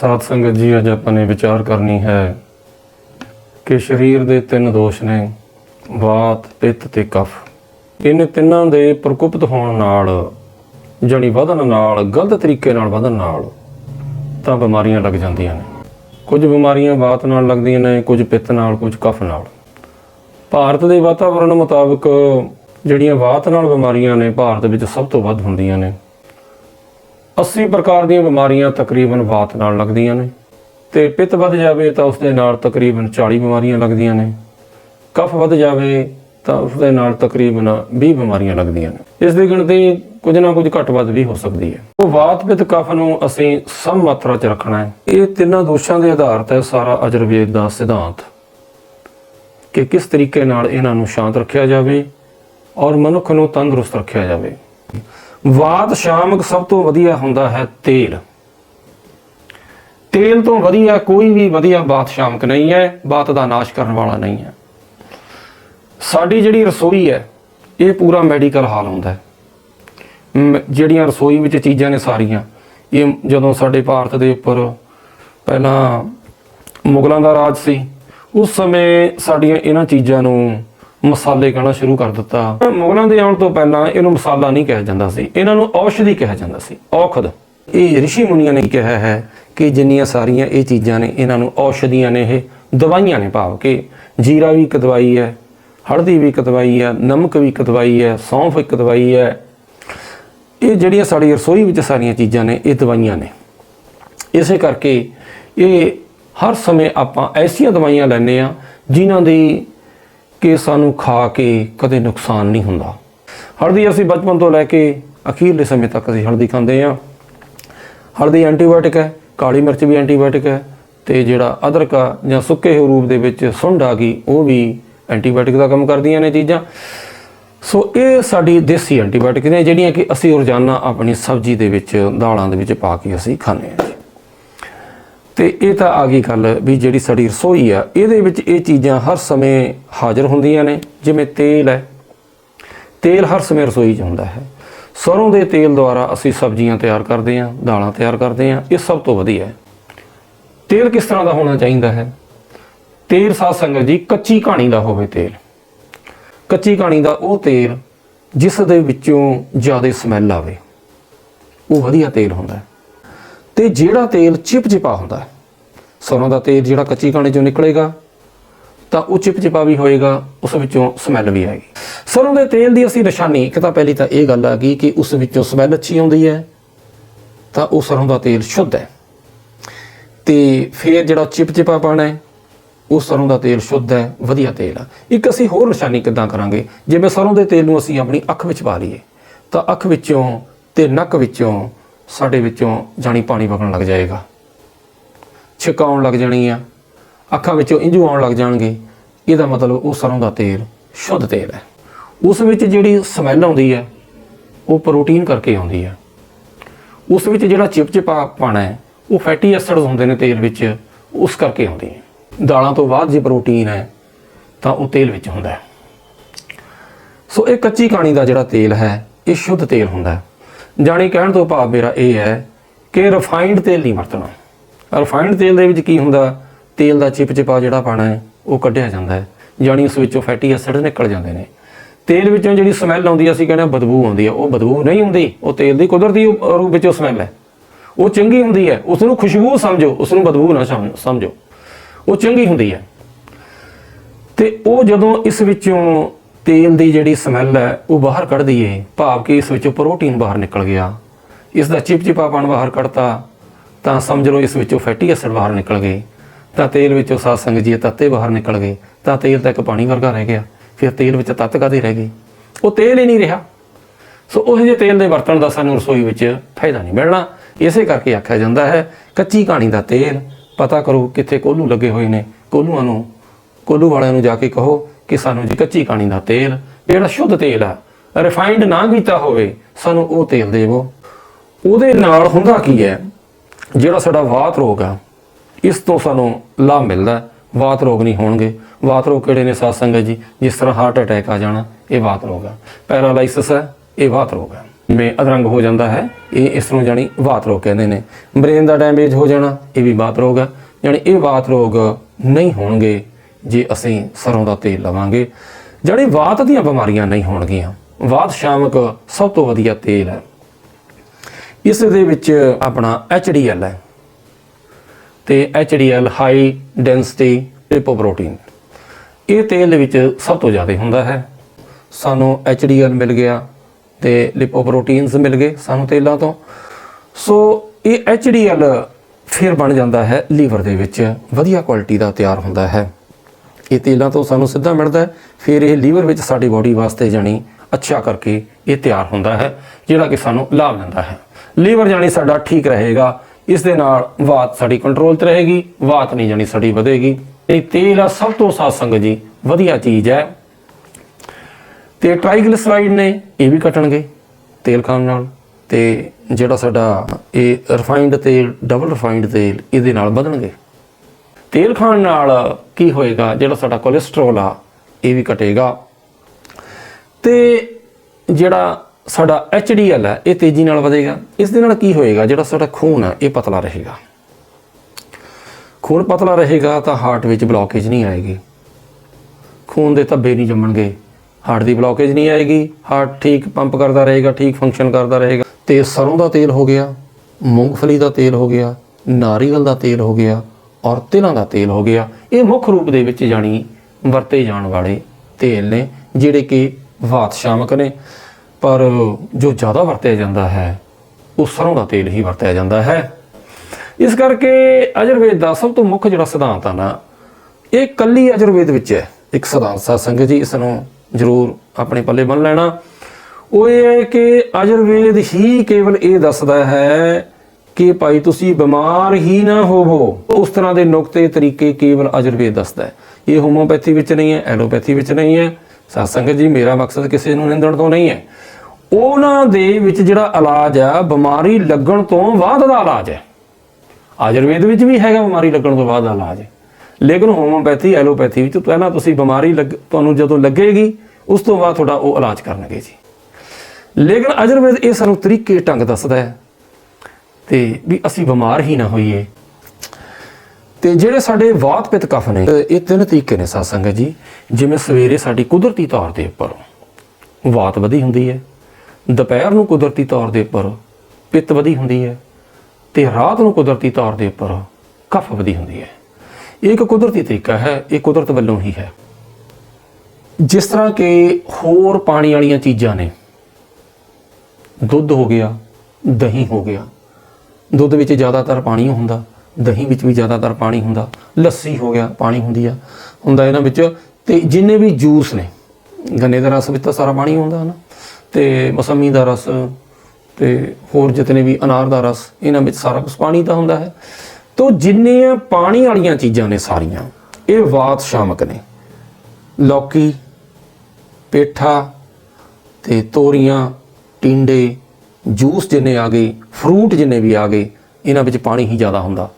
ਸਾਧ ਸੰਗਤ ਜੀ, ਅੱਜ ਆਪਾਂ ਨੇ ਵਿਚਾਰ ਕਰਨੀ ਹੈ ਕਿ ਸਰੀਰ ਦੇ ਤਿੰਨ ਦੋਸ਼ ਨੇ ਵਾਤ ਪਿੱਤ ਤੇ ਕਫ। ਇਹਨਾਂ ਤਿੰਨਾਂ ਦੇ ਪ੍ਰਕੁਪਤ ਹੋਣ ਨਾਲ, ਜਣੀ ਵਧਣ ਨਾਲ, ਗਲਤ ਤਰੀਕੇ ਨਾਲ ਵਧਣ ਨਾਲ, ਤਾਂ ਬਿਮਾਰੀਆਂ ਲੱਗ ਜਾਂਦੀਆਂ ਨੇ। ਕੁਝ ਬਿਮਾਰੀਆਂ ਵਾਤ ਨਾਲ ਲੱਗਦੀਆਂ ਨੇ, ਕੁਝ ਪਿੱਤ ਨਾਲ, ਕੁਝ ਕਫ ਨਾਲ। ਭਾਰਤ ਦੇ ਵਾਤਾਵਰਣ ਮੁਤਾਬਕ ਜਿਹੜੀਆਂ ਵਾਤ ਨਾਲ ਬਿਮਾਰੀਆਂ ਨੇ, ਭਾਰਤ ਵਿੱਚ ਸਭ ਤੋਂ ਵੱਧ ਹੁੰਦੀਆਂ ਨੇ। 80 ਪ੍ਰਕਾਰ ਦੀਆਂ ਬਿਮਾਰੀਆਂ ਤਕਰੀਬਨ ਵਾਤ ਨਾਲ ਲੱਗਦੀਆਂ ਨੇ ਤੇ ਪਿੱਤ ਵੱਧ ਜਾਵੇ ਤਾਂ ਉਸ ਦੇ ਨਾਲ ਤਕਰੀਬਨ 40 ਬਿਮਾਰੀਆਂ ਲੱਗਦੀਆਂ ਨੇ। ਕਫ ਵੱਧ ਜਾਵੇ ਤਾਂ ਉਸ ਦੇ ਨਾਲ ਤਕਰੀਬਨ 20 ਬਿਮਾਰੀਆਂ ਲੱਗਦੀਆਂ ਨੇ। ਇਸ ਦੀ ਗਿਣਤੀ ਕੁਝ ਨਾ ਕੁਝ ਘੱਟ ਵੱਧ ਵੀ ਹੋ ਸਕਦੀ ਹੈ। ਉਹ ਵਾਤ ਪਿੱਤ ਕਫ ਨੂੰ ਅਸੀਂ ਸਮ ਮਾਤਰਾ 'ਚ ਰੱਖਣਾ ਹੈ। ਇਹ ਤਿੰਨਾਂ ਦੋਸ਼ਾਂ ਦੇ ਆਧਾਰ ਤੇ ਸਾਰਾ ਅਜਰਵੇਦ ਦਾ ਸਿਧਾਂਤ ਕਿ ਕਿਸ ਤਰੀਕੇ ਨਾਲ ਇਹਨਾਂ ਨੂੰ ਸ਼ਾਂਤ ਰੱਖਿਆ ਜਾਵੇ ਔਰ ਮਨੁੱਖ ਨੂੰ ਤੰਦਰੁਸਤ ਰੱਖਿਆ ਜਾਵੇ। ਬਾਤ ਸ਼ਾਮਕ ਸਭ ਤੋਂ ਵਧੀਆ ਹੁੰਦਾ ਹੈ ਤੇਲ। ਤੇਲ ਤੋਂ ਵਧੀਆ ਕੋਈ ਵੀ ਵਧੀਆ ਬਾਤ ਸ਼ਾਮਕ ਨਹੀਂ ਹੈ, ਬਾਤ ਦਾ ਨਾਸ਼ ਕਰਨ ਵਾਲਾ ਨਹੀਂ ਹੈ। ਸਾਡੀ ਜਿਹੜੀ ਰਸੋਈ ਹੈ, ਇਹ ਪੂਰਾ ਮੈਡੀਕਲ ਹਾਲ ਹੁੰਦਾ ਹੈ। ਮ- ਜਿਹੜੀਆਂ ਰਸੋਈ ਵਿੱਚ ਚੀਜ਼ਾਂ ਨੇ ਸਾਰੀਆਂ, ਇਹ ਜਦੋਂ ਸਾਡੇ ਭਾਰਤ ਦੇ ਉੱਪਰ ਪਹਿਲਾਂ ਮੁਗਲਾਂ ਦਾ ਰਾਜ ਸੀ, ਉਸ ਸਮੇਂ ਸਾਡੀਆਂ ਇਹਨਾਂ ਚੀਜ਼ਾਂ ਨੂੰ ਮਸਾਲੇ ਕਹਿਣਾ ਸ਼ੁਰੂ ਕਰ ਦਿੱਤਾ। ਮੁਗਲਾਂ ਦੇ ਆਉਣ ਤੋਂ ਪਹਿਲਾਂ ਇਹਨੂੰ ਮਸਾਲਾ ਨਹੀਂ ਕਿਹਾ ਜਾਂਦਾ ਸੀ। ਇਹਨਾਂ ਨੂੰ ਔਸ਼ਧੀ ਕਿਹਾ ਜਾਂਦਾ ਸੀ। ਔਖਦ। ਇਹ ਰਿਸ਼ੀ ਮੁਨੀਆਂ ਨੇ ਕਿਹਾ ਹੈ ਕਿ ਜਿੰਨੀਆਂ ਸਾਰੀਆਂ ਇਹ ਚੀਜ਼ਾਂ ਨੇ, ਇਹਨਾਂ ਨੂੰ ਔਸ਼ਧੀਆਂ ਨੇ, ਇਹ ਦਵਾਈਆਂ ਨੇ ਭਾਵ ਕਿ ਜੀਰਾ ਵੀ ਇੱਕ ਦਵਾਈ ਹੈ, ਹਲਦੀ ਵੀ ਇੱਕ ਦਵਾਈ ਹੈ, ਨਮਕ ਵੀ ਇੱਕ ਦਵਾਈ ਹੈ, ਸੌਂਫ ਇੱਕ ਦਵਾਈ ਹੈ। ਇਹ ਜਿਹੜੀਆਂ ਸਾਡੀ ਰਸੋਈ ਵਿੱਚ ਸਾਰੀਆਂ ਚੀਜ਼ਾਂ ਨੇ, ਇਹ ਦਵਾਈਆਂ ਨੇ। ਇਸੇ ਕਰਕੇ ਇਹ ਹਰ ਸਮੇਂ ਆਪਾਂ ਐਸੀਆਂ ਦਵਾਈਆਂ ਲੈਂਦੇ ਆ ਜਿਨ੍ਹਾਂ ਦੀ ਕਿ ਸਾਨੂੰ ਖਾ ਕੇ ਕਦੇ ਨੁਕਸਾਨ ਨਹੀਂ ਹੁੰਦਾ। ਹਲਦੀ ਅਸੀਂ ਬਚਪਨ ਤੋਂ ਲੈ ਕੇ ਅਖੀਰਲੇ ਸਮੇਂ ਤੱਕ ਅਸੀਂ ਹਲਦੀ ਖਾਂਦੇ ਆ ਹਲਦੀ ਐਂਟੀਬਾਇਓਟਿਕ ਹੈ, ਕਾਲੀ ਮਿਰਚ ਵੀ ਐਂਟੀਬਾਇਓਟਿਕ ਹੈ ਤੇ ਜਿਹੜਾ ਅਦਰਕ ਆ ਜਾਂ ਸੁੱਕੇ ਹੋਏ ਰੂਪ ਦੇ ਵਿੱਚ ਸੁੰਡ ਆ ਗਈ, ਉਹ ਵੀ ਐਂਟੀਬਾਇਓਟਿਕ ਦਾ ਕੰਮ ਕਰਦੀਆਂ ਨੇ ਚੀਜ਼ਾਂ। ਸੋ ਇਹ ਸਾਡੀ ਦੇਸੀ ਐਂਟੀਬਾਇਓਟਿਕ ਨੇ, ਜਿਹੜੀਆਂ ਕਿ ਅਸੀਂ ਰੋਜ਼ਾਨਾ ਆਪਣੀ ਸਬਜ਼ੀ ਦੇ ਵਿੱਚ, ਦਾਲਾਂ ਦੇ ਵਿੱਚ ਪਾ ਕੇ ਅਸੀਂ ਖਾਂਦੇ ਹਾਂ। ਤੇ ਇਹ ਤਾਂ ਆ ਗਈ ਗੱਲ ਵੀ ਜਿਹੜੀ ਸਾਡੀ ਰਸੋਈ ਆ, ਇਹਦੇ ਵਿੱਚ ਇਹ ਚੀਜ਼ਾਂ ਹਰ ਸਮੇਂ ਹਾਜ਼ਰ ਹੁੰਦੀਆਂ ਨੇ, ਜਿਵੇਂ ਤੇਲ ਹੈ। ਤੇਲ ਹਰ ਸਮੇਂ ਰਸੋਈ 'ਚ ਹੁੰਦਾ ਹੈ। ਸਰੋਂ ਦੇ ਤੇਲ ਦੁਆਰਾ ਅਸੀਂ ਸਬਜ਼ੀਆਂ ਤਿਆਰ ਕਰਦੇ ਹਾਂ, ਦਾਲਾਂ ਤਿਆਰ ਕਰਦੇ ਹਾਂ, ਇਹ ਸਭ ਤੋਂ ਵਧੀਆ ਹੈ। ਤੇਲ ਕਿਸ ਤਰ੍ਹਾਂ ਦਾ ਹੋਣਾ ਚਾਹੀਦਾ ਹੈ? ਤੇਲ ਸਾਧ ਸੰਗਤ ਜੀ, ਕੱਚੀ ਕਹਾਣੀ ਦਾ ਹੋਵੇ ਤੇਲ। ਕੱਚੀ ਕਹਾਣੀ ਦਾ ਉਹ ਤੇਲ ਜਿਸ ਦੇ ਵਿੱਚੋਂ ਜ਼ਿਆਦਾ ਸਮੈਲ ਆਵੇ। ਉਹ ਵਧੀਆ ਤੇਲ ਹੁੰਦਾ ਹੈ। ਤੇ ਜਿਹੜਾ ਤੇਲ ਚਿਪਚਿਪਾ ਹੁੰਦਾ ਹੈ, ਸਰੋਂ ਦਾ ਤੇਲ ਜਿਹੜਾ ਕੱਚੀ ਕਾਣੇ ਚੋਂ ਨਿਕਲੇਗਾ, ਤਾਂ ਉਹ ਚਿਪਚਿਪਾ ਵੀ ਹੋਏਗਾ, ਉਸ ਵਿੱਚੋਂ ਸਮੈਲ ਵੀ ਆਏਗੀ। ਸਰੋਂ ਦੇ ਤੇਲ ਦੀ ਅਸੀਂ ਨਿਸ਼ਾਨੀ, ਇੱਕ ਤਾਂ ਪਹਿਲੀ ਤਾਂ ਇਹ ਗੱਲ ਆ ਗਈ ਕਿ ਉਸ ਵਿੱਚੋਂ ਸਮੈਲ ਅੱਛੀ ਆਉਂਦੀ ਹੈ, ਤਾਂ ਉਹ ਸਰੋਂ ਦਾ ਤੇਲ ਸ਼ੁੱਧ ਹੈ। ਤੇ ਫਿਰ ਜਿਹੜਾ ਚਿਪਚਿਪਾ ਪਾਣਾ ਹੈ, ਉਹ ਸਰੋਂ ਦਾ ਤੇਲ ਸ਼ੁੱਧ ਹੈ, ਵਧੀਆ ਤੇਲ ਆ। ਇੱਕ ਅਸੀਂ ਹੋਰ ਨਿਸ਼ਾਨੀ ਕਿੱਦਾਂ ਕਰਾਂਗੇ? ਜਿਵੇਂ ਸਰੋਂ ਦੇ ਤੇਲ ਨੂੰ ਅਸੀਂ ਆਪਣੀ ਅੱਖ ਵਿੱਚ ਪਾ ਲਈਏ, ਤਾਂ ਅੱਖ ਵਿੱਚੋਂ ਤੇ ਨੱਕ ਵਿੱਚੋਂ ਸਾਡੇ ਵਿੱਚੋਂ ਜਾਣੀ ਪਾਣੀ ਵਗਣ ਲੱਗ ਜਾਏਗਾ। ਛਿੱਕ ਆਉਣ ਲੱਗ ਜਾਣੀ ਆ। ਅੱਖਾਂ ਵਿੱਚੋਂ ਇੰਜੂ ਆਉਣ ਲੱਗ ਜਾਣਗੇ। ਇਹਦਾ ਮਤਲਬ ਉਹ ਸਰੋਂ ਦਾ ਤੇਲ, ਸ਼ੁੱਧ ਤੇਲ ਹੈ। ਉਸ ਵਿੱਚ ਜਿਹੜੀ ਸਮੈਲ ਆਉਂਦੀ ਹੈ, ਉਹ ਪ੍ਰੋਟੀਨ ਕਰਕੇ ਆਉਂਦੀ ਹੈ। ਉਸ ਵਿੱਚ ਜਿਹੜਾ ਚਿਪਚਿਪਾ ਪਾਣਾ ਹੈ, ਉਹ ਫੈਟੀ ਐਸਿਡਸ ਹੁੰਦੇ ਨੇ ਤੇਲ ਵਿੱਚ, ਉਸ ਕਰਕੇ ਆਉਂਦੀ ਹੈ ਦਾਲਾਂ ਤੋਂ ਬਾਅਦ ਜੇ ਪ੍ਰੋਟੀਨ ਹੈ, ਤਾਂ ਉਹ ਤੇਲ ਵਿੱਚ ਹੁੰਦਾ ਹੈ। ਸੋ ਇਹ ਕੱਚੀ ਕਹਾਣੀ ਦਾ ਜਿਹੜਾ ਤੇਲ ਹੈ, ਇਹ ਸ਼ੁੱਧ ਤੇਲ ਹੁੰਦਾ ਹੈ। ਜਾਣੀ ਕਹਿਣ ਤੋਂ ਭਾਵ ਮੇਰਾ ਇਹ ਹੈ ਕਿ ਰਿਫਾਈਨਡ ਤੇਲ ਨਹੀਂ ਵਰਤਣਾ। ਰਿਫਾਈਨਡ ਤੇਲ ਦੇ ਵਿੱਚ ਕੀ ਹੁੰਦਾ? ਤੇਲ ਦਾ ਚਿਪਚਿਪਾ ਜਿਹੜਾ ਪਾਣਾ ਹੈ, ਉਹ ਕੱਢਿਆ ਜਾਂਦਾ ਹੈ। ਜਾਣੀ ਉਸ ਵਿੱਚੋਂ ਫੈਟੀ ਐਸਿਡ ਨਿਕਲ ਜਾਂਦੇ ਨੇ। ਤੇਲ ਵਿੱਚੋਂ ਜਿਹੜੀ ਸਮੈਲ ਆਉਂਦੀ ਹੈ ਅਸੀਂ ਕਹਿੰਦੇ ਹਾਂ ਬਦਬੂ ਆਉਂਦੀ ਹੈ ਉਹ ਬਦਬੂ ਨਹੀਂ ਹੁੰਦੀ। ਉਹ ਤੇਲ ਦੀ ਕੁਦਰਤੀ ਰੂਪ ਵਿੱਚੋਂ ਸਮੈਲ ਹੈ। ਉਹ ਚੰਗੀ ਹੁੰਦੀ ਹੈ। ਉਸ ਨੂੰ ਖੁਸ਼ਬੂ ਸਮਝੋ। ਉਸ ਨੂੰ ਬਦਬੂ ਨਾ ਸਮ- ਸਮਝੋ। ਉਹ ਚੰਗੀ ਹੁੰਦੀ ਹੈ। ਤੇ ਉਹ ਜਦੋਂ ਇਸ ਵਿੱਚੋਂ ਤੇਲ ਦੀ ਜਿਹੜੀ ਸਮੈਲ ਹੈ, ਉਹ ਬਾਹਰ ਕੱਢ ਦਈਏ ਭਾਵ ਕਿ ਇਸ ਵਿੱਚੋਂ ਪ੍ਰੋਟੀਨ ਬਾਹਰ ਨਿਕਲ ਗਿਆ। ਇਸ ਦਾ ਚਿਪਚਿਪਾਪਣ ਬਾਹਰ ਕੱਢਤਾ, ਤਾਂ ਸਮਝ ਲਓ ਇਸ ਵਿੱਚੋਂ ਫੈਟੀ ਐਸਿਡ ਬਾਹਰ ਨਿਕਲ ਗਏ। ਤਾਂ ਤੇਲ ਵਿੱਚੋਂ ਸਾਧ ਸੰਗਤ ਜੀ ਤੱਤੇ ਬਾਹਰ ਨਿਕਲ ਗਏ। ਤਾਂ ਤੇਲ ਤਾਂ ਇੱਕ ਪਾਣੀ ਵਰਗਾ ਰਹਿ ਗਿਆ। ਫਿਰ ਤੇਲ ਵਿੱਚ ਤੱਤ ਕਾਦੇ ਰਹਿ ਗਏ? ਉਹ ਤੇਲ ਹੀ ਨਹੀਂ ਰਿਹਾ। ਸੋ ਉਹ ਜਿਹੇ ਤੇਲ ਦੇ ਵਰਤਣ ਦਾ ਸਾਨੂੰ ਰਸੋਈ ਵਿੱਚ ਫਾਇਦਾ ਨਹੀਂ ਮਿਲਣਾ। ਇਸੇ ਕਰਕੇ ਆਖਿਆ ਜਾਂਦਾ ਹੈ, ਕੱਚੀ ਕਹਾਣੀ ਦਾ ਤੇਲ। ਪਤਾ ਕਰੋ ਕਿੱਥੇ ਕੋਲੂ ਲੱਗੇ ਹੋਏ ਨੇ। ਕੋਲੂਆਂ ਨੂੰ, ਕੋਲੂ ਵਾਲਿਆਂ ਨੂੰ ਜਾ ਕੇ ਕਹੋ ਕਿ ਸਾਨੂੰ ਜੀ ਕੱਚੀ ਕਹਾਣੀ ਦਾ ਤੇਲ, ਜਿਹੜਾ ਸ਼ੁੱਧ ਤੇਲ ਆ ਰਿਫਾਈਨਡ ਨਾ ਕੀਤਾ ਹੋਵੇ, ਸਾਨੂੰ ਉਹ ਤੇਲ ਦੇਵੋ। ਉਹਦੇ ਨਾਲ ਹੁੰਦਾ ਕੀ ਹੈ? ਜਿਹੜਾ ਸਾਡਾ ਵਾਤ ਰੋਗ ਆ, ਇਸ ਤੋਂ ਸਾਨੂੰ ਲਾਭ ਮਿਲਦਾ। ਵਾਤ ਰੋਗ ਨਹੀਂ ਹੋਣਗੇ। ਵਾਤ ਰੋਗ ਕਿਹੜੇ ਨੇ ਸਾਧ ਸੰਗਤ ਜੀ? ਜਿਸ ਤਰ੍ਹਾਂ ਹਾਰਟ ਅਟੈਕ ਆ ਜਾਣਾ, ਇਹ ਵਾਤ ਰੋਗ ਹੈ ਪੈਰਾਲਾਈਸਿਸ ਹੈ ਇਹ ਵਾਤ ਰੋਗ ਹੈ ਮੇ ਅਧਰੰਗ ਹੋ ਜਾਂਦਾ ਹੈ, ਇਹ ਇਸ ਨੂੰ ਜਾਣੀ ਵਾਤ ਰੋਗ ਕਹਿੰਦੇ ਨੇ। ਬ੍ਰੇਨ ਦਾ ਡੈਮੇਜ ਹੋ ਜਾਣਾ, ਇਹ ਵੀ ਵਾਤ ਰੋਗ ਹੈ ਜਾਣੀ ਇਹ ਵਾਤ ਰੋਗ ਨਹੀਂ ਹੋਣਗੇ। ਜੇ ਅਸੀਂ ਸਰੋਂ ਦਾ ਤੇਲ ਲਵਾਂਗੇ ਜਿਹੜੀ ਵਾਤ ਦੀਆਂ ਬਿਮਾਰੀਆਂ ਨਹੀਂ ਹੋਣਗੀਆਂ। ਵਾਤ ਸ਼ਾਮਕ ਸਭ ਤੋਂ ਵਧੀਆ ਤੇਲ ਹੈ। ਇਸ ਦੇ ਵਿੱਚ ਆਪਣਾ HDL ਹੈ। ਤੇ HDL ਹਾਈ ਡੈਂਸਿਟੀ ਲਿਪੋਪ੍ਰੋਟੀਨ ਇਹ ਤੇਲ ਦੇ ਵਿੱਚ ਸਭ ਤੋਂ ਜ਼ਿਆਦਾ ਹੁੰਦਾ ਹੈ। ਸਾਨੂੰ HDL ਮਿਲ ਗਿਆ ਤੇ ਲਿਪੋਪ੍ਰੋਟੀਨਸ ਮਿਲ ਗਏ ਸਾਨੂੰ ਤੇਲਾਂ ਤੋਂ। ਸੋ ਇਹ HDL ਫਿਰ ਬਣ ਜਾਂਦਾ ਹੈ ਲੀਵਰ ਦੇ ਵਿੱਚ। ਵਧੀਆ ਕੁਆਲਿਟੀ ਦਾ ਤਿਆਰ ਹੁੰਦਾ ਹੈ। ਇਹ ਤੇਲਾਂ ਤੋਂ ਸਾਨੂੰ ਸਿੱਧਾ ਮਿਲਦਾ ਹੈ। ਫਿਰ ਇਹ ਲੀਵਰ ਵਿੱਚ ਸਾਡੀ ਬਾਡੀ ਵਾਸਤੇ ਜਾਣੀ ਅੱਛਾ ਕਰਕੇ ਇਹ ਤਿਆਰ ਹੁੰਦਾ ਹੈ, ਜਿਹੜਾ ਕਿ ਸਾਨੂੰ ਲਾਭ ਦਿੰਦਾ ਹੈ। ਲੀਵਰ ਜਾਣੀ ਸਾਡਾ ਠੀਕ ਰਹੇਗਾ, ਇਸ ਦੇ ਨਾਲ ਵਾਤ ਸਾਡੀ ਕੰਟਰੋਲ 'ਚ ਰਹੇਗੀ, ਵਾਤ ਨਹੀਂ ਜਾਣੀ ਸਾਡੀ ਵਧੇਗੀ। ਇਹ ਤੇਲ ਆ ਸਭ ਤੋਂ ਸਾਧ ਸੰਗਤ ਜੀ, ਵਧੀਆ ਚੀਜ਼ ਹੈ। ਤੇ ਟ੍ਰਾਈਗਲਿਸਰਾਈਡ ਨੇ ਇਹ ਵੀ ਘਟਣਗੇ ਤੇਲ ਖਾਣ ਨਾਲ। ਤੇ ਜਿਹੜਾ ਸਾਡਾ ਇਹ ਰਿਫਾਈਨਡ ਤੇਲ ਡਬਲ ਰਿਫਾਈਨਡ ਤੇਲ, ਇਹਦੇ ਨਾਲ ਵਧਣਗੇ। ਤੇਲ ਖਾਣ ਨਾਲ ਕੀ ਹੋਏਗਾ? ਜਿਹੜਾ ਸਾਡਾ ਕੋਲੇਸਟ੍ਰੋਲ ਆ, ਇਹ ਵੀ ਘਟੇਗਾ। ਤੇ ਜਿਹੜਾ ਸਾਡਾ HDL ਹੈ ਇਹ ਤੇਜ਼ੀ ਨਾਲ ਵਧੇਗਾ। ਇਸ ਦੇ ਨਾਲ ਕੀ ਹੋਏਗਾ? ਜਿਹੜਾ ਸਾਡਾ ਖੂਨ ਹੈ ਇਹ ਪਤਲਾ ਰਹੇਗਾ। ਖੂਨ ਪਤਲਾ ਰਹੇਗਾ ਤਾਂ ਹਾਰਟ ਵਿੱਚ ਬਲੌਕੇਜ ਨਹੀਂ ਆਏਗੀ। ਖੂਨ ਦੇ ਧੱਬੇ ਨਹੀਂ ਜੰਮਣਗੇ। ਹਾਰਟ ਦੀ ਬਲੌਕੇਜ ਨਹੀਂ ਆਏਗੀ। ਹਾਰਟ ਠੀਕ ਪੰਪ ਕਰਦਾ ਰਹੇਗਾ, ਠੀਕ ਫੰਕਸ਼ਨ ਕਰਦਾ ਰਹੇਗਾ। ਤੇ ਸਰੋਂ ਦਾ ਤੇਲ ਹੋ ਗਿਆ, ਮੂੰਗਫਲੀ ਦਾ ਤੇਲ ਹੋ ਗਿਆ, ਨਾਰੀਅਲ ਦਾ ਤੇਲ ਹੋ ਗਿਆ ਔਰ ਤਿਲਾਂ ਦਾ ਤੇਲ ਹੋ ਗਿਆ। ਇਹ ਮੁੱਖ ਰੂਪ ਦੇ ਵਿੱਚ ਜਾਣੀ ਵਰਤੇ ਜਾਣ ਵਾਲੇ ਤੇਲ ਨੇ, ਜਿਹੜੇ ਕਿ ਵਾਤ ਸ਼ਾਮਕ ਨੇ। ਪਰ ਜੋ ਜ਼ਿਆਦਾ ਵਰਤਿਆ ਜਾਂਦਾ ਹੈ, ਉਹ ਸਰੋਂ ਦਾ ਤੇਲ ਹੀ ਵਰਤਿਆ ਜਾਂਦਾ ਹੈ। ਇਸ ਕਰਕੇ ਅਜਰਵੇਦ ਦਾ ਸਭ ਤੋਂ ਮੁੱਖ ਜਿਹੜਾ ਸਿਧਾਂਤ ਆ ਨਾ, ਇਹ ਕੱਲੀ ਅਜਰਵੇਦ ਵਿੱਚ ਹੈ। ਇੱਕ ਸਿਧਾਂਤ ਸਾਧ ਸੰਗਤ ਜੀ, ਇਸ ਨੂੰ ਜ਼ਰੂਰ ਆਪਣੇ ਪੱਲੇ ਬੰਨ ਲੈਣਾ। ਉਹ ਇਹ ਹੈ ਕਿ ਅਜਰਵੇਦ ਹੀ ਕੇਵਲ ਇਹ ਦੱਸਦਾ ਹੈ ਕਿ ਭਾਈ ਤੁਸੀਂ ਬਿਮਾਰ ਹੀ ਨਾ ਹੋਵੋ। ਉਸ ਤਰ੍ਹਾਂ ਦੇ ਨੁਕਤੇ ਤਰੀਕੇ ਕੇਵਲ ਅਜਰਵੇਦ ਦੱਸਦਾ ਹੈ। ਇਹ ਹੋਮੋਪੈਥੀ ਵਿੱਚ ਨਹੀਂ ਹੈ ਐਲੋਪੈਥੀ ਵਿੱਚ ਨਹੀਂ ਹੈ। ਸਤਸੰਗ ਜੀ, ਮੇਰਾ ਮਕਸਦ ਕਿਸੇ ਨੂੰ ਨਿੰਦਣ ਤੋਂ ਨਹੀਂ ਹੈ। ਉਹਨਾਂ ਦੇ ਵਿੱਚ ਜਿਹੜਾ ਇਲਾਜ ਆ, ਬਿਮਾਰੀ ਲੱਗਣ ਤੋਂ ਬਾਅਦ ਦਾ ਇਲਾਜ ਹੈ। ਆਯੁਰਵੇਦ ਵਿੱਚ ਵੀ ਹੈਗਾ ਬਿਮਾਰੀ ਲੱਗਣ ਤੋਂ ਬਾਅਦ ਦਾ ਇਲਾਜ ਲੇਕਿਨ ਹੋਮੋਪੈਥੀ ਐਲੋਪੈਥੀ ਵਿੱਚ ਪਹਿਲਾਂ ਤੁਸੀਂ ਬਿਮਾਰੀ ਲੱਗ, ਤੁਹਾਨੂੰ ਜਦੋਂ ਲੱਗੇਗੀ, ਉਸ ਤੋਂ ਬਾਅਦ ਤੁਹਾਡਾ ਉਹ ਇਲਾਜ ਕਰਨਗੇ ਜੀ। ਲੇਕਿਨ ਆਯੁਰਵੇਦ ਇਹ ਸਾਨੂੰ ਤਰੀਕੇ ਢੰਗ ਦੱਸਦਾ ਹੈ। ਤੇ ਵੀ ਅਸੀਂ ਬਿਮਾਰ ਹੀ ਨਾ ਹੋਈਏ। ਤੇ ਜਿਹੜੇ ਸਾਡੇ ਵਾਤ ਪਿਤ ਕਫ ਨੇ ਇਹ ਤਿੰਨ ਤਰੀਕੇ ਨੇ ਸਾਧ ਜੀ। ਜਿਵੇਂ ਸਵੇਰੇ ਸਾਡੀ ਕੁਦਰਤੀ ਤੌਰ ਦੇ ਉੱਪਰ ਵਾਤ ਵਧੀ ਹੁੰਦੀ ਹੈ, ਦੁਪਹਿਰ ਨੂੰ ਕੁਦਰਤੀ ਤੌਰ ਦੇ ਉੱਪਰ ਪਿੱਤ ਵਧੀ ਹੁੰਦੀ ਹੈ ਤੇ ਰਾਤ ਨੂੰ ਕੁਦਰਤੀ ਤੌਰ ਦੇ ਉੱਪਰ ਕਫ ਵਧੀ ਹੁੰਦੀ ਹੈ। ਇਹ ਇੱਕ ਕੁਦਰਤੀ ਤਰੀਕਾ ਹੈ, ਇਹ ਕੁਦਰਤ ਵੱਲੋਂ ਹੀ ਹੈ। ਜਿਸ ਤਰ੍ਹਾਂ ਕਿ ਹੋਰ ਪਾਣੀ ਵਾਲੀਆਂ ਚੀਜ਼ਾਂ ਨੇ, ਦੁੱਧ ਹੋ ਗਿਆ, ਦਹੀਂ ਹੋ ਗਿਆ ਦੁੱਧ ਵਿੱਚ ਜ਼ਿਆਦਾਤਰ ਪਾਣੀ ਹੁੰਦਾ, ਦਹੀਂ ਵਿੱਚ ਵੀ ਜ਼ਿਆਦਾਤਰ ਪਾਣੀ ਹੁੰਦਾ, ਲੱਸੀ ਹੋ ਗਿਆ, ਪਾਣੀ ਹੁੰਦੀ ਆ, ਹੁੰਦਾ ਇਹਨਾਂ ਵਿੱਚ। ਤੇ ਜਿੰਨੇ ਵੀ ਜੂਸ ਨੇ, ਗੰਨੇ ਦਾ ਰਸ ਵਿੱਚ ਤਾਂ ਸਾਰਾ ਪਾਣੀ ਹੁੰਦਾ ਨਾ ਤੇ ਮੌਸਮੀ ਦਾ ਰਸ, ਤੇ ਹੋਰ ਜਿਤਨੇ ਵੀ ਅਨਾਰ ਦਾ ਰਸ, ਇਹਨਾਂ ਵਿੱਚ ਸਾਰਾ ਕੁਝ ਪਾਣੀ ਤਾਂ ਹੁੰਦਾ ਹੈ। ਤੋ ਜਿੰਨੀਆਂ ਪਾਣੀ ਵਾਲੀਆਂ ਚੀਜ਼ਾਂ ਨੇ ਸਾਰੀਆਂ, ਇਹ ਵਾਤ ਸ਼ਾਮਕ ਨੇ। ਲੌਕੀ, ਪੇਠਾ ਤੇ ਤੋਰੀਆਂ, ਟਿੰਡੇ ਜੂਸ ਜਿੰਨੇ ਆ ਗਏ ਫਰੂਟ ਜਿੰਨੇ ਵੀ ਆ ਗਏ, ਇਹਨਾਂ ਵਿੱਚ ਪਾਣੀ ਹੀ ਜ਼ਿਆਦਾ ਹੁੰਦਾ।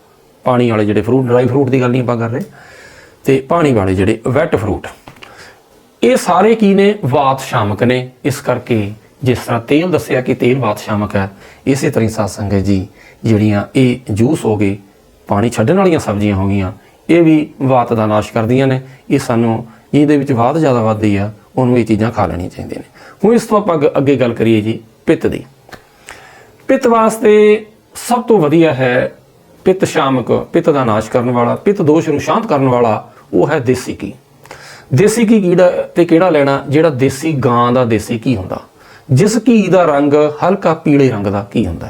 ਪਾਣੀ ਵਾਲੇ ਜਿਹੜੇ ਫਰੂਟ ਡਰਾਈ ਫਰੂਟ ਦੀ ਗੱਲ ਨਹੀਂ ਆਪਾਂ ਕਰ ਰਹੇ। ਤੇ ਪਾਣੀ ਵਾਲੇ ਜਿਹੜੇ ਵੈਟ ਫਰੂਟ ਇਹ ਸਾਰੇ ਕੀ ਨੇ? ਵਾਤ ਸ਼ਾਮਕ ਨੇ। ਇਸ ਕਰਕੇ ਜਿਸ ਤਰ੍ਹਾਂ ਤੇਲ ਦੱਸਿਆ ਕਿ ਤੇਲ ਵਾਤ ਸ਼ਾਮਕ ਹੈ, ਇਸੇ ਤਰ੍ਹਾਂ ਹੀ ਸਾਧ ਸੰਗਤ ਜੀ, ਜਿਹੜੀਆਂ ਇਹ ਜੂਸ ਹੋ ਗਏ, ਪਾਣੀ ਛੱਡਣ ਵਾਲੀਆਂ ਸਬਜ਼ੀਆਂ ਹੋ ਗਈਆਂ, ਇਹ ਵੀ ਵਾਤ ਦਾ ਨਾਸ਼ ਕਰਦੀਆਂ ਨੇ। ਇਹ ਸਾਨੂੰ ਜਿਹਦੇ ਵਿੱਚ ਵਾਤ ਜ਼ਿਆਦਾ ਵੱਧਦੀ ਆ, ਉਹਨੂੰ ਇਹ ਚੀਜ਼ਾਂ ਖਾ ਲੈਣੀਆਂ ਚਾਹੀਦੀਆਂ ਨੇ। ਹੁਣ ਇਸ ਤੋਂ ਆਪਾਂ ਅੱਗੇ- ਅੱਗੇ ਗੱਲ ਕਰੀਏ ਜੀ, ਪਿੱਤ ਦੀ। ਪਿੱਤ ਵਾਸਤੇ ਸਭ ਤੋਂ ਵਧੀਆ ਹੈ ਪਿੱਤ ਸ਼ਾਮਕ, ਪਿੱਤ ਦਾ ਨਾਸ਼ ਕਰਨ ਵਾਲਾ, ਪਿੱਤ ਦੋਸ਼ ਨੂੰ ਸ਼ਾਂਤ ਕਰਨ ਵਾਲਾ, ਉਹ ਹੈ ਦੇਸੀ ਘੀ। ਦੇਸੀ ਘੀ ਕੀੜਾ ਤੇ ਕਿਹੜਾ ਲੈਣਾ? ਜਿਹੜਾ ਦੇਸੀ ਗਾਂ ਦਾ ਦੇਸੀ ਘੀ ਹੁੰਦਾ। ਜਿਸ ਘੀ ਦਾ ਰੰਗ ਹਲਕਾ ਪੀਲੇ ਰੰਗ ਦਾ ਘੀ ਹੁੰਦਾ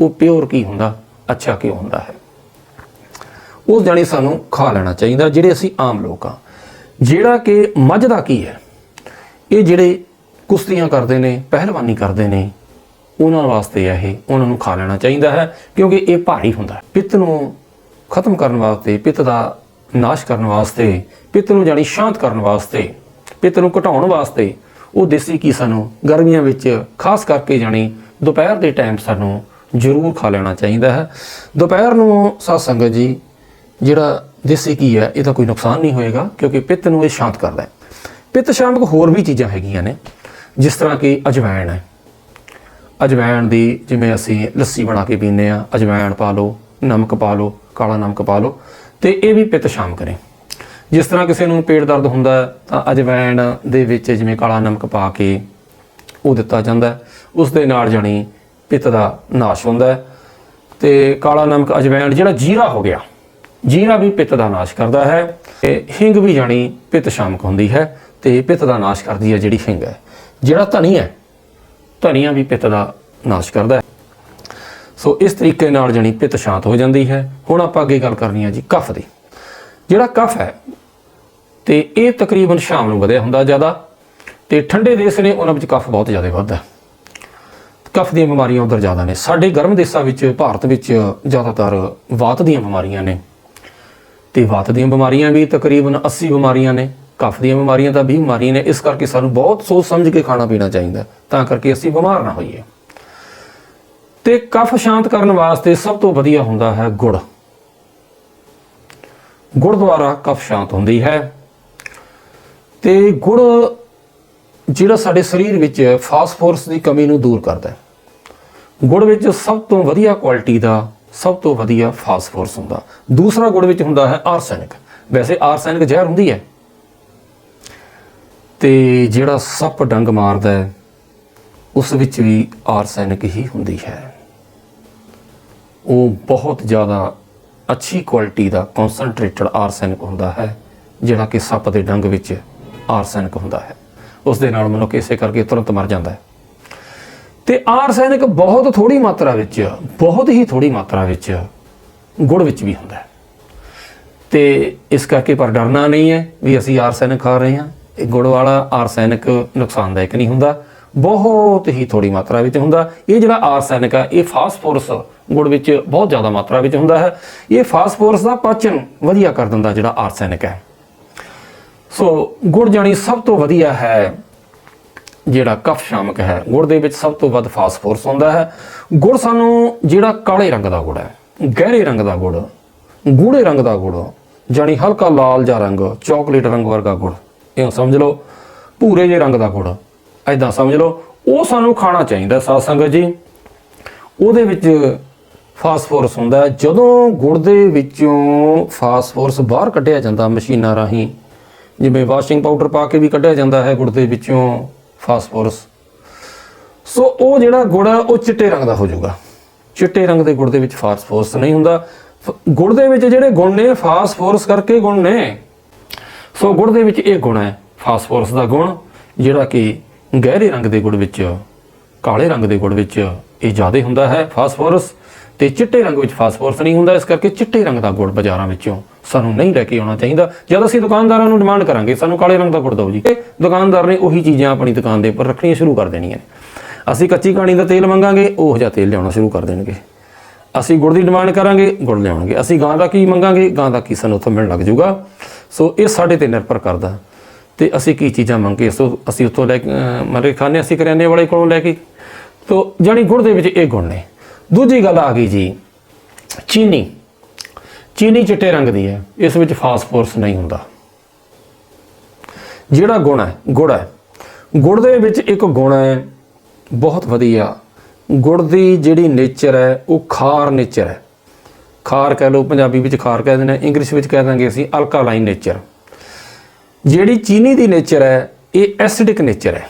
ਉਹ ਪਿਓਰ ਕੀ ਹੁੰਦਾ, ਅੱਛਾ ਕਿਉਂ ਹੁੰਦਾ ਹੈ। ਉਸ ਜਾਣੀ ਸਾਨੂੰ ਖਾ ਲੈਣਾ ਚਾਹੀਦਾ, ਜਿਹੜੇ ਅਸੀਂ ਆਮ ਲੋਕ ਆ ਜਿਹੜਾ ਕਿ ਮੱਝ ਦਾ ਕੀ ਹੈ, ਇਹ ਜਿਹੜੇ ਕੁਸ਼ਤੀਆਂ ਕਰਦੇ ਨੇ, ਪਹਿਲਵਾਨੀ ਕਰਦੇ ਨੇ ਉਹਨਾਂ ਵਾਸਤੇ ਹੈ ਇਹ ਉਹਨਾਂ ਨੂੰ ਖਾ ਲੈਣਾ ਚਾਹੀਦਾ ਹੈ, ਕਿਉਂਕਿ ਇਹ ਭਾਰੀ ਹੁੰਦਾ ਹੈ। ਪਿੱਤ ਨੂੰ ਖਤਮ ਕਰਨ ਵਾਸਤੇ, ਪਿੱਤ ਦਾ ਨਾਸ਼ ਕਰਨ ਵਾਸਤੇ, ਪਿੱਤ ਨੂੰ ਜਾਣੀ ਸ਼ਾਂਤ ਕਰਨ ਵਾਸਤੇ, ਪਿੱਤ ਨੂੰ ਘਟਾਉਣ ਵਾਸਤੇ, ਉਹ ਦੇਸੀ ਕੀ ਸਾਨੂੰ ਗਰਮੀਆਂ ਵਿੱਚ ਖਾਸ ਕਰਕੇ ਜਾਣੀ ਦੁਪਹਿਰ ਦੇ ਟਾਈਮ ਸਾਨੂੰ ਜ਼ਰੂਰ ਖਾ ਲੈਣਾ ਚਾਹੀਦਾ ਹੈ। ਦੁਪਹਿਰ ਨੂੰ ਸਾਧ ਸੰਗਤ ਜੀ, ਜਿਹੜਾ ਦੇਸੀ ਕੀ ਹੈ, ਇਹਦਾ ਕੋਈ ਨੁਕਸਾਨ ਨਹੀਂ ਹੋਏਗਾ, ਕਿਉਂਕਿ ਪਿੱਤ ਨੂੰ ਇਹ ਸ਼ਾਂਤ ਕਰਦਾ ਹੈ। ਪਿੱਤ ਸ਼ਾਮਕ ਹੋਰ ਵੀ ਚੀਜ਼ਾਂ ਹੈਗੀਆਂ ਨੇ, ਜਿਸ ਤਰ੍ਹਾਂ ਕਿ ਅਜਵਾਇਣ ਹੈ। ਅਜਵਾਇਣ ਦੀ ਜਿਵੇਂ ਅਸੀਂ ਲੱਸੀ ਬਣਾ ਕੇ ਪੀਂਦੇ ਆ ਅਜਵਾਇਣ ਪਾ ਲਓ, ਨਮਕ ਪਾ ਲਓ, ਕਾਲਾ ਨਮਕ ਪਾ ਲਓ, ਤੇ ਇਹ ਵੀ ਪਿੱਤ ਸ਼ਾਮ ਕਰੇ। ਜਿਸ ਤਰ੍ਹਾਂ ਕਿਸੇ ਨੂੰ ਪੇਟ ਦਰਦ ਹੁੰਦਾ ਤਾਂ ਅਜਵਾਇਣ ਦੇ ਵਿੱਚ ਜਿਵੇਂ ਕਾਲਾ ਨਮਕ ਪਾ ਕੇ ਉਹ ਦਿੱਤਾ ਜਾਂਦਾ ਉਸ ਦੇ ਨਾਲ ਜਾਣੀ ਪਿੱਤ ਦਾ ਨਾਸ਼ ਹੁੰਦਾ ਹੈ। ਤੇ ਕਾਲਾ ਨਮਕ ਅਜਵਾਇਣ ਜਿਹੜਾ ਜੀਰਾ ਹੋ ਗਿਆ, ਜੀਰਾ ਵੀ ਪਿੱਤ ਦਾ ਨਾਸ਼ ਕਰਦਾ ਹੈ ਤੇ ਹਿੰਗ ਵੀ ਜਾਣੀ ਪਿੱਤ ਸ਼ਾਮਕ ਹੁੰਦੀ ਹੈ ਤੇ ਪਿੱਤ ਦਾ ਨਾਸ਼ ਕਰਦੀ ਹੈ ਜਿਹੜੀ ਹਿੰਗ ਹੈ। ਜਿਹੜਾ ਧਨੀ ਹੈ ਧਨੀਆ ਵੀ ਪਿੱਤ ਦਾ ਨਾਸ਼ ਕਰਦਾ ਹੈ। ਸੋ ਇਸ ਤਰੀਕੇ ਨਾਲ ਜਣੀ ਪਿੱਤ ਸ਼ਾਂਤ ਹੋ ਜਾਂਦੀ ਹੈ। ਹੁਣ ਆਪਾਂ ਅੱਗੇ ਗੱਲ ਕਰਨੀ ਹੈ ਜੀ ਕਫ ਦੀ। ਜਿਹੜਾ ਕਫ ਹੈ, ਤੇ ਇਹ ਤਕਰੀਬਨ ਸ਼ਾਮ ਨੂੰ ਵਧਿਆ ਹੁੰਦਾ ਜ਼ਿਆਦਾ, ਤੇ ਠੰਡੇ ਦੇਸ਼ ਨੇ ਉਹਨਾਂ ਵਿੱਚ ਕਫ ਬਹੁਤ ਜ਼ਿਆਦਾ ਵੱਧਦਾ ਕਫ ਦੀਆਂ ਬਿਮਾਰੀਆਂ ਉਧਰ ਜ਼ਿਆਦਾ ਨੇ। ਸਾਡੇ ਗਰਮ ਦੇਸ਼ਾਂ ਵਿੱਚ, ਭਾਰਤ ਵਿੱਚ ਜ਼ਿਆਦਾਤਰ ਵਾਤ ਦੀਆਂ ਬਿਮਾਰੀਆਂ ਨੇ। ਤੇ ਵਾਤ ਦੀਆਂ ਬਿਮਾਰੀਆਂ ਵੀ ਤਕਰੀਬਨ 80 ਬਿਮਾਰੀਆਂ ਨੇ। ਕਫ ਦੀਆਂ ਬਿਮਾਰੀਆਂ ਤਾਂ ਵੀ ਬਿਮਾਰੀਆਂ ਨੇ, ਇਸ ਕਰਕੇ ਸਾਨੂੰ ਬਹੁਤ ਸੋਚ ਸਮਝ ਕੇ ਖਾਣਾ ਪੀਣਾ ਚਾਹੀਦਾ ਤਾਂ ਕਰਕੇ ਅਸੀਂ ਬਿਮਾਰ ਨਾ ਹੋਈਏ। ਤੇ ਕਫ ਸ਼ਾਂਤ ਕਰਨ ਵਾਸਤੇ ਸਭ ਤੋਂ ਵਧੀਆ ਹੁੰਦਾ ਹੈ ਗੁੜ। ਗੁੜ ਦੁਆਰਾ ਕਫ ਸ਼ਾਂਤ ਹੁੰਦੀ ਹੈ। ਤੇ ਗੁੜ ਜਿਹੜਾ ਸਾਡੇ ਸਰੀਰ ਵਿੱਚ ਫਾਸਫੋਰਸ ਦੀ ਕਮੀ ਨੂੰ ਦੂਰ ਕਰਦਾ ਹੈ। ਗੁੜ ਵਿੱਚ ਸਭ ਤੋਂ ਵਧੀਆ ਕੁਆਲਿਟੀ ਦਾ ਸਭ ਤੋਂ ਵਧੀਆ ਫਾਸਫੋਰਸ ਹੁੰਦਾ। ਦੂਸਰਾ ਗੁੜ ਵਿੱਚ ਹੁੰਦਾ ਹੈ ਆਰਸੈਨਿਕ। ਵੈਸੇ ਆਰਸੈਨਿਕ ਜ਼ਹਿਰ ਹੁੰਦੀ ਹੈ। ਤੇ ਜਿਹੜਾ ਸੱਪ ਡੰਗ ਮਾਰਦਾ ਹੈ, ਉਸ ਵਿੱਚ ਵੀ ਆਰਸੈਨਿਕ ਹੀ ਹੁੰਦੀ ਹੈ। ਉਹ ਬਹੁਤ ਜ਼ਿਆਦਾ ਅੱਛੀ ਕੁਆਲਿਟੀ ਦਾ ਕਨਸੈਂਟਰੇਟਡ ਆਰਸੈਨਿਕ ਹੁੰਦਾ ਹੈ, ਜਿਹੜਾ ਕਿ ਸੱਪ ਦੇ ਡੰਗ ਵਿੱਚ ਆਰਸੈਨਿਕ ਹੁੰਦਾ ਹੈ। ਉਸ ਦੇ ਨਾਲ ਮਨੁੱਖ ਇਸੇ ਕਰਕੇ ਤੁਰੰਤ ਮਰ ਜਾਂਦਾ ਹੈ। ਤੇ ਆਰਸੈਨਿਕ ਬਹੁਤ ਥੋੜੀ ਮਾਤਰਾ ਵਿੱਚ, ਬਹੁਤ ਹੀ ਥੋੜੀ ਮਾਤਰਾ ਵਿੱਚ ਗੁੜ ਵਿੱਚ ਵੀ ਹੁੰਦਾ ਹੈ। ਤੇ ਇਸ ਕਰਕੇ ਪਰ ਡਰਨਾ ਨਹੀਂ ਹੈ ਵੀ ਅਸੀਂ ਆਰਸੈਨਿਕ ਖਾ ਰਹੇ ਹਾਂ। ਇਹ ਗੁੜ ਵਾਲਾ ਆਰਸੈਨਿਕ ਨੁਕਸਾਨਦਾਇਕ ਨਹੀਂ ਹੁੰਦਾ, ਬਹੁਤ ਹੀ ਥੋੜੀ ਮਾਤਰਾ ਵਿੱਚ ਹੁੰਦਾ। ਇਹ ਜਿਹੜਾ ਆਰਸੈਨਿਕ ਆ, ਇਹ ਫਾਸਫੋਰਸ ਗੁੜ ਵਿੱਚ ਬਹੁਤ ਜ਼ਿਆਦਾ ਮਾਤਰਾ ਵਿੱਚ ਹੁੰਦਾ ਹੈ। ਇਹ ਫਾਸਫੋਰਸ ਦਾ ਪਾਚਨ ਵਧੀਆ ਕਰ ਦਿੰਦਾ ਜਿਹੜਾ ਆਰਸੈਨਿਕ ਹੈ। ਸੋ ਗੁੜ ਜਾਣੀ ਸਭ ਤੋਂ ਵਧੀਆ ਹੈ ਜਿਹੜਾ ਕਫ ਸ਼ਾਮਕ ਹੈ। ਗੁੜ ਦੇ ਵਿੱਚ ਸਭ ਤੋਂ ਵੱਧ ਫਾਸਫੋਰਸ ਹੁੰਦਾ ਹੈ। ਗੁੜ ਸਾਨੂੰ ਜਿਹੜਾ ਕਾਲੇ ਰੰਗ ਦਾ ਗੁੜ ਹੈ, ਗਹਿਰੇ ਰੰਗ ਦਾ ਗੁੜ, ਗੂੜੇ ਰੰਗ ਦਾ ਗੁੜ, ਜਾਣੀ ਹਲਕਾ ਲਾਲ ਜਿਹਾ ਰੰਗ, ਚਾਕਲੇਟ ਰੰਗ ਵਰਗਾ ਗੁੜ ਇਹ ਸਮਝ ਲਓ, ਭੂਰੇ ਜਿਹੇ ਰੰਗ ਦਾ ਗੁੜ। ਐਦਾਂ ਸਮਝ ਲਓ, ਉਹ ਸਾਨੂੰ ਖਾਣਾ ਚਾਹੀਦਾ ਸਾਧ ਸੰਗਤ ਜੀ। ਉਹਦੇ ਵਿੱਚ ਫਾਸਫੋਰਸ ਹੁੰਦਾ ਜਦੋਂ ਗੁੜ ਦੇ ਵਿੱਚੋਂ ਫਾਸਫੋਰਸ ਬਾਹਰ ਕੱਢਿਆ ਜਾਂਦਾ ਮਸ਼ੀਨਾਂ ਰਾਹੀਂ, ਜਿਵੇਂ ਵਾਸ਼ਿੰਗ ਪਾਊਡਰ ਪਾ ਕੇ ਵੀ ਕੱਢਿਆ ਜਾਂਦਾ ਹੈ ਗੁੜ ਦੇ ਵਿੱਚੋਂ ਫਾਸਫੋਰਸ, ਸੋ ਉਹ ਜਿਹੜਾ ਗੁੜ ਹੈ, ਉਹ ਚਿੱਟੇ ਰੰਗ ਦਾ ਹੋ ਜਾਊਗਾ। ਚਿੱਟੇ ਰੰਗ ਦੇ ਗੁੜ ਦੇ ਵਿੱਚ ਫਾਸਫੋਰਸ ਨਹੀਂ ਹੁੰਦਾ। ਫ- ਗੁੜ ਦੇ ਵਿੱਚ ਜਿਹੜੇ ਗੁਣ ਨੇ, ਫਾਸਫੋਰਸ ਕਰਕੇ ਗੁਣ ਨੇ। ਸੋ ਗੁੜ ਦੇ ਵਿੱਚ ਇਹ ਗੁਣ ਹੈ, ਫਾਸਫੋਰਸ ਦਾ ਗੁਣ, ਜਿਹੜਾ ਕਿ ਗਹਿਰੇ ਰੰਗ ਦੇ ਗੁੜ ਵਿੱਚ, ਕਾਲੇ ਰੰਗ ਦੇ ਗੁੜ ਵਿੱਚ ਇਹ ਜ਼ਿਆਦਾ ਹੁੰਦਾ ਹੈ, ਫਾਸਫੋਰਸ। ਤੇ ਚਿੱਟੇ ਰੰਗ ਵਿੱਚ ਫਾਸਫੋਰਸ ਨਹੀਂ ਹੁੰਦਾ, ਇਸ ਕਰਕੇ ਚਿੱਟੇ ਰੰਗ ਦਾ ਗੁੜ ਬਾਜ਼ਾਰਾਂ ਵਿੱਚੋਂ ਸਾਨੂੰ ਨਹੀਂ ਲੈ ਕੇ ਆਉਣਾ ਚਾਹੀਦਾ। ਜਦ ਅਸੀਂ ਦੁਕਾਨਦਾਰਾਂ ਨੂੰ ਡਿਮਾਂਡ ਕਰਾਂਗੇ, ਸਾਨੂੰ ਕਾਲੇ ਰੰਗ ਦਾ ਗੁੜ ਦਿਓ ਜੀ। ਇਹ ਦੁਕਾਨਦਾਰ ਨੇ ਉਹੀ ਚੀਜ਼ਾਂ ਆਪਣੀ ਦੁਕਾਨ ਦੇ ਉੱਪਰ ਰੱਖਣੀਆਂ ਸ਼ੁਰੂ ਕਰ ਦੇਣੀਆਂ ਨੇ। ਅਸੀਂ ਕੱਚੀ ਕਹਾਣੀ ਦਾ ਤੇਲ ਮੰਗਾਂਗੇ, ਉਹ ਜਿਹਾ ਤੇਲ ਲਿਆਉਣਾ ਸ਼ੁਰੂ ਕਰ ਦੇਣਗੇ। ਅਸੀਂ ਗੁੜ ਦੀ ਡਿਮਾਂਡ ਕਰਾਂਗੇ, ਗੁੜ ਲਿਆਉਣਗੇ। ਅਸੀਂ ਗਾਂ ਦਾ ਕੀ ਮੰਗਾਂਗੇ, ਗਾਂ ਦਾ ਕੀ ਸਾਨੂੰ ਉੱਥੋਂ ਮਿਲਣ ਲੱਗ ਜਾਊਗਾ। ਸੋ ਇਹ ਸਾਡੇ ਤੇ ਨਿਰਭਰ ਕਰਦਾ। ਤੇ ਅਸੀਂ ਕੀ ਚੀਜ਼ਾਂ ਮੰਗੇ ਸੋ ਅਸੀਂ ਉੱਥੋਂ ਲੈ ਕੇ ਅਹ, ਮਤਲਬ ਖਾਣੇ ਅਸੀਂ ਕਰਿਆਨੇ ਵਾਲੇ ਕੋਲੋਂ ਲੈ ਕੇ। ਤੋ ਜਾਣੀ ਗੁੜ ਦੇ ਵਿੱਚ ਇਹ ਗੁਣ ਨੇ। ਦੂਜੀ ਗੱਲ ਆ ਗਈ ਜੀ ਚੀਨੀ। ਚੀਨੀ ਚਿੱਟੇ ਰੰਗ ਦੀ ਹੈ। ਇਸ ਵਿੱਚ ਫਾਸਫੋਰਸ ਨਹੀਂ ਹੁੰਦਾ। ਜਿਹੜਾ ਗੁਣ ਹੈ ਗੁੜ ਹੈ। ਗੁੜ ਦੇ ਵਿੱਚ ਇੱਕ ਗੁਣ ਹੈ ਬਹੁਤ ਵਧੀਆ। ਗੁੜ ਦੀ ਜਿਹੜੀ ਨੇਚਰ ਹੈ ਉਹ ਖਾਰ ਨੇਚਰ ਹੈ। ਖਾਰ ਕਹਿ ਲਓ, ਪੰਜਾਬੀ ਵਿੱਚ ਖਾਰ ਕਹਿ ਦਿੰਦੇ ਨੇ ਇੰਗਲਿਸ਼ ਵਿੱਚ ਕਹਿ ਦਾਂਗੇ ਅਸੀਂ ਅਲਕਾਲਾਈਨ ਨੇਚਰ ਜਿਹੜੀ ਚੀਨੀ ਦੀ ਨੇਚਰ ਹੈ, ਇਹ ਐਸਿਡਿਕ ਨੇਚਰ ਹੈ।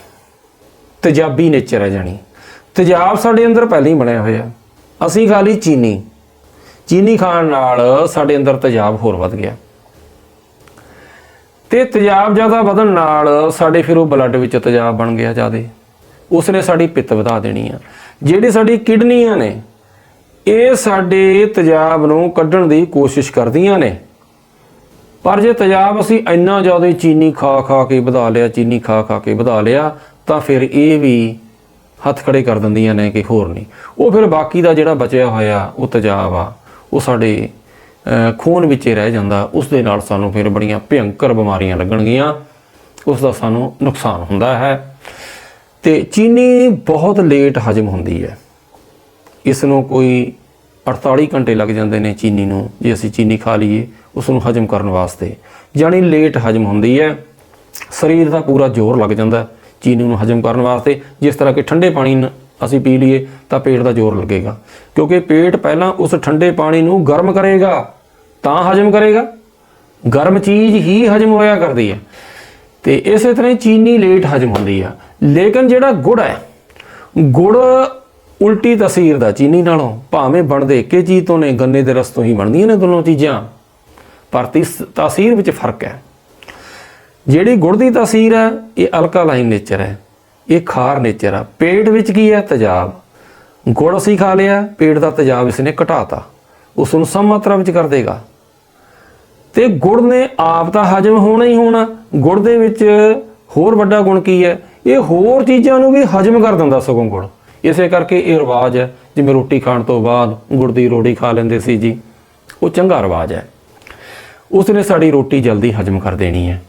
ਤੇਜ਼ਾਬੀ ਨੇਚਰ ਹੈ ਜਾਣੀ। ਤੇਜ਼ਾਬ ਸਾਡੇ ਅੰਦਰ ਪਹਿਲਾਂ ਹੀ ਬਣਿਆ ਹੋਇਆ। ਅਸੀਂ ਖਾ ਲਈ ਚੀਨੀ। ਚੀਨੀ ਖਾਣ ਨਾਲ ਸਾਡੇ ਅੰਦਰ ਤੇਜ਼ਾਬ ਹੋਰ ਵੱਧ ਗਿਆ। ਤੇ ਤੇਜ਼ਾਬ ਜ਼ਿਆਦਾ ਵਧਣ ਨਾਲ ਸਾਡੇ ਫਿਰ ਉਹ ਬਲੱਡ ਵਿੱਚ ਤੇਜ਼ਾਬ ਬਣ ਗਿਆ ਜ਼ਿਆਦੇ। ਉਸਨੇ ਸਾਡੀ ਪਿੱਤ ਵਧਾ ਦੇਣੀ ਆ। ਜਿਹੜੀ ਸਾਡੀ ਕਿਡਨੀਆਂ ਨੇ ਇਹ ਸਾਡੇ ਤੇਜ਼ਾਬ ਨੂੰ ਕੱਢਣ ਦੀ ਕੋਸ਼ਿਸ਼ ਕਰਦੀਆਂ ਨੇ। ਪਰ ਜੇ ਤੇਜ਼ਾਬ ਅਸੀਂ ਇੰਨਾ ਜ਼ਿਆਦਾ ਚੀਨੀ ਖਾ ਖਾ ਕੇ ਵਧਾ ਲਿਆ, ਚੀਨੀ ਖਾ ਖਾ ਕੇ ਵਧਾ ਲਿਆ, ਤਾਂ ਫਿਰ ਇਹ ਵੀ ਹੱਥ ਖੜੇ ਕਰ ਦਿੰਦੀਆਂ ਨੇ ਕਿ ਹੋਰ ਨਹੀਂ। ਉਹ ਫਿਰ ਬਾਕੀ ਦਾ ਜਿਹੜਾ ਬਚਿਆ ਹੋਇਆ, ਉਹ ਤੇਜ਼ਾਬ ਆ। ਉਹ ਸਾਡੇ ਖੂਨ ਵਿੱਚ ਰਹਿ ਜਾਂਦਾ। ਉਸ ਦੇ ਨਾਲ ਸਾਨੂੰ ਫਿਰ ਬੜੀਆਂ ਭਿਅੰਕਰ ਬਿਮਾਰੀਆਂ ਲੱਗਣਗੀਆਂ। ਉਸ ਦਾ ਸਾਨੂੰ ਨੁਕਸਾਨ ਹੁੰਦਾ ਹੈ। ਤੇ ਚੀਨੀ ਬਹੁਤ ਲੇਟ ਹਜਮ ਹੁੰਦੀ ਹੈ। ਇਸ ਨੂੰ ਕੋਈ 48 ਘੰਟੇ ਲੱਗ ਜਾਂਦੇ ਨੇ ਚੀਨੀ ਨੂੰ, ਜੇ ਅਸੀਂ ਚੀਨੀ ਖਾ ਲਈਏ ਉਸ ਨੂੰ ਹਜਮ ਕਰਨ ਵਾਸਤੇ। ਜਾਣੀ ਲੇਟ ਹਜਮ ਹੁੰਦੀ ਹੈ, ਸਰੀਰ ਦਾ ਪੂਰਾ ਜ਼ੋਰ ਲੱਗ ਜਾਂਦਾ ਚੀਨੀ ਨੂੰ ਹਜਮ ਕਰਨ ਵਾਸਤੇ। ਜਿਸ ਤਰ੍ਹਾਂ ਕਿ ਠੰਡੇ ਪਾਣੀ ਅਸੀਂ ਪੀ ਲਈਏ, ਤਾਂ ਪੇਟ ਦਾ ਜ਼ੋਰ ਲੱਗੇਗਾ। ਕਿਉਂਕਿ ਪੇਟ ਪਹਿਲਾਂ ਉਸ ਠੰਡੇ ਪਾਣੀ ਨੂੰ ਗਰਮ ਕਰੇਗਾ, ਤਾਂ ਹਜਮ ਕਰੇਗਾ। ਗਰਮ ਚੀਜ਼ ਹੀ ਹਜਮ ਹੋਇਆ ਕਰਦੀ ਹੈ। ਤੇ ਇਸੇ ਤਰ੍ਹਾਂ ਹੀ ਚੀਨੀ ਲੇਟ ਹਜਮ ਹੁੰਦੀ ਆ। ਲੇਕਿਨ ਜਿਹੜਾ ਗੁੜ ਹੈ, ਗੁੜ ਉਲਟੀ ਤਸੀਰ ਦਾ ਚੀਨੀ ਨਾਲੋਂ ਭਾਵੇਂ ਬਣਦੇ ਇੱਕੇ ਚੀਜ਼ ਤੋਂ ਨੇ, ਗੰਨੇ ਦੇ ਰਸ ਤੋਂ ਹੀ ਬਣਦੀਆਂ ਨੇ ਦੋਨੋਂ ਚੀਜ਼ਾਂ। ਪਰ ਤਿਸ- ਤਾਸੀਰ ਵਿੱਚ ਫ਼ਰਕ ਹੈ। ਜਿਹੜੀ ਗੁੜ ਦੀ ਤਾਸੀਰ ਹੈ, ਇਹ ਅਲਕਾਲਾਈਨ ਨੇਚਰ ਹੈ। ਇਹ ਖਾਰ ਨੇਚਰ ਆ। ਪੇਟ ਵਿੱਚ ਕੀ ਹੈ? ਤੇਜ਼ਾਬ। ਗੁੜ ਅਸੀਂ ਖਾ ਲਿਆ, ਪੇਟ ਦਾ ਤੇਜ਼ਾਬ ਇਸਨੇ ਘਟਾਤਾ। ਉਸ ਨੂੰ ਸਮ ਮਾਤਰਾ ਵਿੱਚ ਕਰ ਦੇਗਾ। ਤੇ ਗੁੜ ਨੇ ਆਪ ਤਾਂ ਹਜਮ ਹੋਣਾ ਹੀ ਹੋਣਾ। ਗੁੜ ਦੇ ਵਿੱਚ ਹੋਰ ਵੱਡਾ ਗੁਣ ਕੀ ਹੈ? ਇਹ ਹੋਰ ਚੀਜ਼ਾਂ ਨੂੰ ਵੀ ਹਜਮ ਕਰ ਦਿੰਦਾ ਸਗੋਂ ਗੁੜ। ਇਸੇ ਕਰਕੇ ਇਹ ਰਿਵਾਜ ਹੈ, ਜਿਵੇਂ ਰੋਟੀ ਖਾਣ ਤੋਂ ਬਾਅਦ ਗੁੜ ਦੀ ਰੋੜੀ ਖਾ ਲੈਂਦੇ ਸੀ ਜੀ, ਉਹ ਚੰਗਾ ਰਿਵਾਜ ਹੈ। ਉਸ ਨੇ ਸਾਡੀ ਰੋਟੀ ਜਲਦੀ ਹਜਮ ਕਰ ਦੇਣੀ ਹੈ।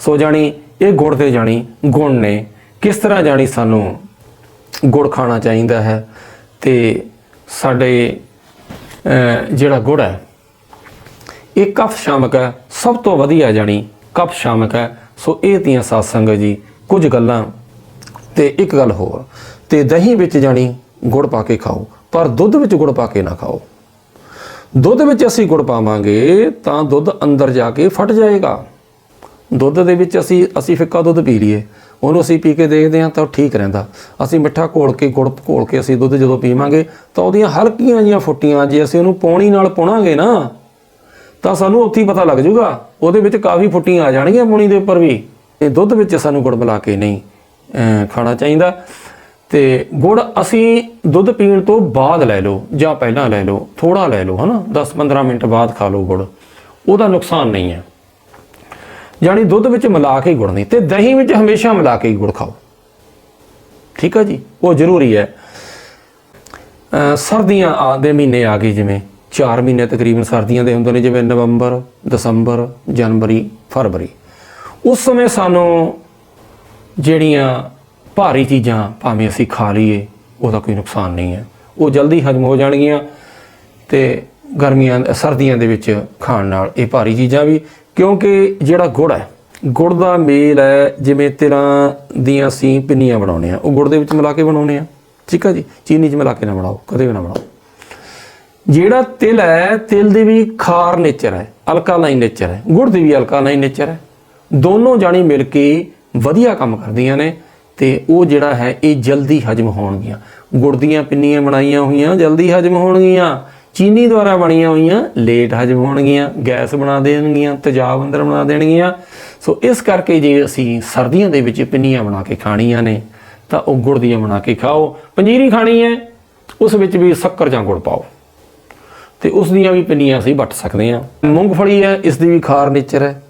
ਸੋ ਜਾਣੀ ਇਹ ਗੁੜ ਦੇ ਜਾਣੀ ਗੁਣ ਨੇ, ਕਿਸ ਤਰ੍ਹਾਂ ਜਾਣੀ ਸਾਨੂੰ ਗੁੜ ਖਾਣਾ ਚਾਹੀਦਾ ਹੈ ਤੇ ਸਾਡੇ ਜਿਹੜਾ ਗੁੜ ਹੈ, ਇਹ ਕਫ ਸ਼ਾਮਕ ਹੈ, ਸਭ ਤੋਂ ਵਧੀਆ ਜਾਣੀ ਕਫ ਸ਼ਾਮਕ ਹੈ। ਸੋ ਇਹ ਤੀਆਂ ਸਾਧ ਸੰਗਤ ਜੀ, ਕੁਝ ਗੱਲਾਂ ਤੇ ਇੱਕ ਗੱਲ ਹੋਰ, ਤੇ ਦਹੀਂ ਵਿੱਚ ਜਾਣੀ ਗੁੜ ਪਾ ਕੇ ਖਾਓ, ਪਰ ਦੁੱਧ ਵਿੱਚ ਗੁੜ ਪਾ ਕੇ ਨਾ ਖਾਓ। ਦੁੱਧ ਵਿੱਚ ਅਸੀਂ ਗੁੜ ਪਾਵਾਂਗੇ ਤਾਂ ਦੁੱਧ ਅੰਦਰ ਜਾ ਕੇ ਫਟ ਜਾਏਗਾ। ਦੁੱਧ ਦੇ ਵਿੱਚ ਅਸੀਂ ਅਸੀਂ ਫਿੱਕਾ ਦੁੱਧ ਪੀ ਲਈਏ, ਉਹਨੂੰ ਅਸੀਂ ਪੀ ਕੇ ਦੇਖਦੇ ਹਾਂ ਤਾਂ ਉਹ ਠੀਕ ਰਹਿੰਦਾ। ਅਸੀਂ ਮਿੱਠਾ ਘੋਲ ਕੇ, ਗੁੜ ਘੋਲ ਕੇ ਅਸੀਂ ਦੁੱਧ ਜਦੋਂ ਪੀਵਾਂਗੇ ਤਾਂ ਉਹਦੀਆਂ ਹਲਕੀਆਂ ਜੀਆਂ ਫੁੱਟੀਆਂ ਜੇ ਅਸੀਂ ਉਹਨੂੰ ਪੌਣੀ ਨਾਲ ਪੁਣਾਂਗੇ ਨਾ, ਤਾਂ ਸਾਨੂੰ ਉੱਥੇ ਹੀ ਪਤਾ ਲੱਗ ਜਾਊਗਾ, ਉਹਦੇ ਵਿੱਚ ਕਾਫੀ ਫੁੱਟੀਆਂ ਆ ਜਾਣਗੀਆਂ ਪੌਣੀ ਦੇ ਉੱਪਰ ਵੀ। ਇਹ ਦੁੱਧ ਵਿੱਚ ਸਾਨੂੰ ਗੁੜ ਮਿਲਾ ਕੇ ਨਹੀਂ ਖਾਣਾ ਚਾਹੀਦਾ। ਤੇ ਗੁੜ ਅਸੀਂ ਦੁੱਧ ਪੀਣ ਤੋਂ ਬਾਅਦ ਲੈ ਲਓ, ਜਾਂ ਪਹਿਲਾਂ ਲੈ ਲਓ ਥੋੜਾ ਲੈ ਲਓ, ਹਨਾ? 10-15 ਮਿੰਟ ਬਾਅਦ ਖਾ ਲਓ ਗੁੜ। ਉਹਦਾ ਨੁਕਸਾਨ ਨਹੀਂ ਹੈ। ਜਾਣੀ ਦੁੱਧ ਵਿੱਚ ਮਿਲਾ ਕੇ ਹੀ ਗੁੜ ਨਹੀਂ, ਤੇ ਦਹੀਂ ਵਿੱਚ ਹਮੇਸ਼ਾ ਮਿਲਾ ਕੇ ਹੀ ਗੁੜ ਖਾਓ। ਠੀਕ ਆ ਜੀ? ਉਹ ਜ਼ਰੂਰੀ ਹੈ। ਸਰਦੀਆਂ ਆ, ਦੇ ਮਹੀਨੇ ਆ ਗਏ ਜਿਵੇਂ। 4 ਮਹੀਨੇ ਤਕਰੀਬਨ ਸਰਦੀਆਂ ਦੇ ਹੁੰਦੇ ਨੇ, ਜਿਵੇਂ ਨਵੰਬਰ, ਦਸੰਬਰ, ਜਨਵਰੀ, ਫਰਵਰੀ। ਉਸ ਸਮੇਂ ਸਾਨੂੰ ਜਿਹੜੀਆਂ ਭਾਰੀ ਚੀਜ਼ਾਂ ਭਾਵੇਂ ਅਸੀਂ ਖਾ ਲਈਏ, ਉਹਦਾ ਕੋਈ ਨੁਕਸਾਨ ਨਹੀਂ ਹੈ। ਉਹ ਜਲਦੀ ਹਜਮ ਹੋ ਜਾਣਗੀਆਂ ਤੇ ਗਰਮੀਆਂ, ਸਰਦੀਆਂ ਦੇ ਵਿੱਚ ਖਾਣ ਨਾਲ ਇਹ ਭਾਰੀ ਚੀਜ਼ਾਂ ਵੀ, ਕਿਉਂਕਿ ਜਿਹੜਾ ਗੁੜ ਹੈ, ਗੁੜ ਦਾ ਮੇਲ ਹੈ, ਜਿਵੇਂ ਤਿਲਾਂ ਦੀਆਂ ਅਸੀਂ ਪਿੰਨੀਆਂ ਬਣਾਉਂਦੇ ਆ ਉਹ ਗੁੜ ਦੇ ਵਿੱਚ ਮਿਲਾ ਕੇ ਬਣਾਉਂਦੇ ਆ ਠੀਕ ਆ ਜੀ? ਚੀਨੀ 'ਚ ਮਿਲਾ ਕੇ ਨਾ ਬਣਾਓ, ਕਦੇ ਵੀ ਨਾ ਬਣਾਓ। ਜਿਹੜਾ ਤਿਲ ਹੈ, ਤਿਲ ਦੀ ਵੀ ਖਾਰ ਨੇਚਰ ਹੈ, ਅਲਕਾਲਾਈਨ ਨੇਚਰ ਹੈ, ਗੁੜ ਦੀ ਵੀ ਅਲਕਾਲਾਈਨ ਨੇਚਰ ਹੈ। ਦੋਨੋਂ ਜਾਣੀ ਮਿਲ ਕੇ ਵਧੀਆ ਕੰਮ ਕਰਦੀਆਂ ਨੇ ਤੇ ਉਹ ਜਿਹੜਾ ਹੈ, ਇਹ ਜਲਦੀ ਹਜਮ ਹੋਣਗੀਆਂ। ਗੁੜ ਦੀਆਂ ਪਿੰਨੀਆਂ ਬਣਾਈਆਂ ਹੋਈਆਂ, ਜਲਦੀ ਹਜਮ ਹੋਣਗੀਆਂ। ਚੀਨੀ ਦੁਆਰਾ ਬਣੀਆਂ ਹੋਈਆਂ, ਲੇਟ ਹਜਮ ਹੋਣਗੀਆਂ। ਗੈਸ ਬਣਾ ਦੇਣਗੀਆਂ, ਤੇਜ਼ਾਬ ਅੰਦਰ ਬਣਾ ਦੇਣਗੀਆਂ। ਸੋ ਇਸ ਕਰਕੇ ਜੇ ਅਸੀਂ ਸਰਦੀਆਂ ਦੇ ਵਿੱਚ ਪਿੰਨੀਆਂ ਬਣਾ ਕੇ ਖਾਣੀਆਂ ਨੇ, ਤਾਂ ਉਹ ਗੁੜ ਦੀਆਂ ਬਣਾ ਕੇ ਖਾਓ। ਪੰਜੀਰੀ ਖਾਣੀ ਹੈ, ਉਸ ਵਿੱਚ ਵੀ ਸ਼ੱਕਰ ਜਾਂ ਗੁੜ ਪਾਓ। ਤੇ ਉਸ ਦੀਆਂ ਵੀ ਪਿੰਨੀਆਂ ਅਸੀਂ ਵੱਟ ਸਕਦੇ ਹਾਂ। ਮੂੰਗਫਲੀ ਹੈ, ਇਸ ਦੀ ਵੀ ਖਾਰ ਨੇਚਰ ਹੈ।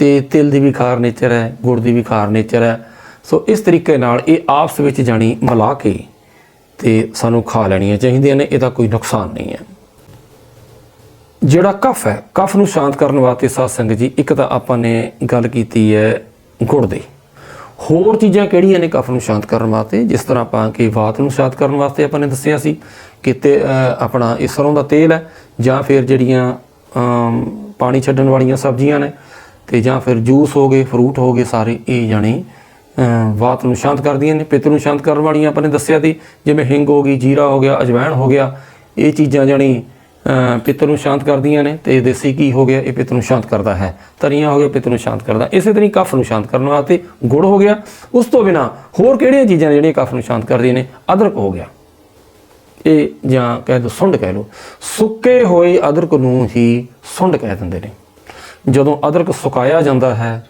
ਤੇ ਤਿਲ ਦੀ ਵੀ ਖਾਰ ਨੇਚਰ ਹੈ, ਗੁੜ ਦੀ ਵੀ ਖਾਰ ਨੇਚਰ ਹੈ। ਸੋ ਇਸ ਤਰੀਕੇ ਨਾਲ ਇਹ ਆਪਸ ਵਿੱਚ ਜਾਣੀ ਮਿਲਾ ਕੇ ਤੇ ਸਾਨੂੰ ਖਾ ਲੈਣੀਆਂ ਚਾਹੀਦੀਆਂ ਨੇ, ਇਹਦਾ ਕੋਈ ਨੁਕਸਾਨ ਨਹੀਂ ਹੈ। ਜਿਹੜਾ ਕਫ ਹੈ, ਕਫ ਨੂੰ ਸ਼ਾਂਤ ਕਰਨ ਵਾਸਤੇ ਸਾਧ ਸੰਗਤ ਜੀ, ਇੱਕ ਤਾਂ ਆਪਾਂ ਨੇ ਗੱਲ ਕੀਤੀ ਹੈ ਗੁੜ ਦੀ। ਹੋਰ ਚੀਜ਼ਾਂ ਕਿਹੜੀਆਂ ਨੇ ਕਫ ਨੂੰ ਸ਼ਾਂਤ ਕਰਨ ਵਾਸਤੇ? ਜਿਸ ਤਰ੍ਹਾਂ ਆਪਾਂ ਕਿ ਵਾਤ ਨੂੰ ਸ਼ਾਂਤ ਕਰਨ ਵਾਸਤੇ ਆਪਾਂ ਨੇ ਦੱਸਿਆ ਸੀ ਕਿ ਤੇ ਆਪਣਾ ਇਹ ਸਰੋਂ ਦਾ ਤੇਲ ਹੈ ਜਾਂ ਫਿਰ ਜਿਹੜੀਆਂ ਪਾਣੀ ਛੱਡਣ ਵਾਲੀਆਂ ਸਬਜ਼ੀਆਂ ਨੇ ਤੇ ਜਾਂ ਫਿਰ ਜੂਸ ਹੋ ਗਏ, ਫਰੂਟ ਹੋ ਗਏ, ਸਾਰੇ ਇਹ ਜਾਣੀ ਵਾਤ ਨੂੰ ਸ਼ਾਂਤ ਕਰਦੀਆਂ ਨੇ, ਪਿੱਤ ਨੂੰ ਸ਼ਾਂਤ ਕਰਨ ਵਾਲੀਆਂ ਆਪਾਂ ਨੇ ਦੱਸਿਆ ਸੀ, ਜਿਵੇਂ ਹਿੰਗ ਹੋ ਗਈ, ਜੀਰਾ ਹੋ ਗਿਆ ਅਜਵਾਇਣ ਹੋ ਗਿਆ, ਇਹ ਚੀਜ਼ਾਂ ਜਾਣੀ, ਅਹ, ਪਿੱਤ ਨੂੰ ਸ਼ਾਂਤ ਕਰਦੀਆਂ ਨੇ ਤੇ ਦੇਸੀ ਘੀ ਹੋ ਗਿਆ, ਇਹ ਪਿੱਤ ਨੂੰ ਸ਼ਾਂਤ ਕਰਦਾ ਹੈ। ਤਰੀਆਂ ਹੋ ਗਿਆ, ਪਿੱਤ ਨੂੰ ਸ਼ਾਂਤ ਕਰਦਾ। ਇਸੇ ਤਰ੍ਹਾਂ ਹੀ ਕਫ ਨੂੰ ਸ਼ਾਂਤ ਕਰਨ ਵਾਸਤੇ ਗੁੜ ਹੋ ਗਿਆ। ਉਸ ਤੋਂ ਬਿਨਾ ਹੋਰ ਕਿਹੜੀਆਂ ਚੀਜ਼ਾਂ ਨੇ ਜਿਹੜੀਆਂ ਕਫ ਨੂੰ ਸ਼ਾਂਤ ਕਰਦੀਆਂ ਨੇ? ਅਦਰਕ ਹੋ ਗਿਆ। ਇਹ ਜਾਂ ਕਹਿ ਦੋ, ਸੁੰਡ ਕਹਿ ਲਓ। ਸੁੱਕੇ ਹੋਏ ਅਦਰਕ ਨੂੰ ਹੀ ਸੁੰਡ ਕਹਿ ਦਿੰਦੇ ਨੇ। ਜਦੋਂ ਅਦਰਕ ਸੁਕਾਇਆ ਜਾਂਦਾ ਹੈ,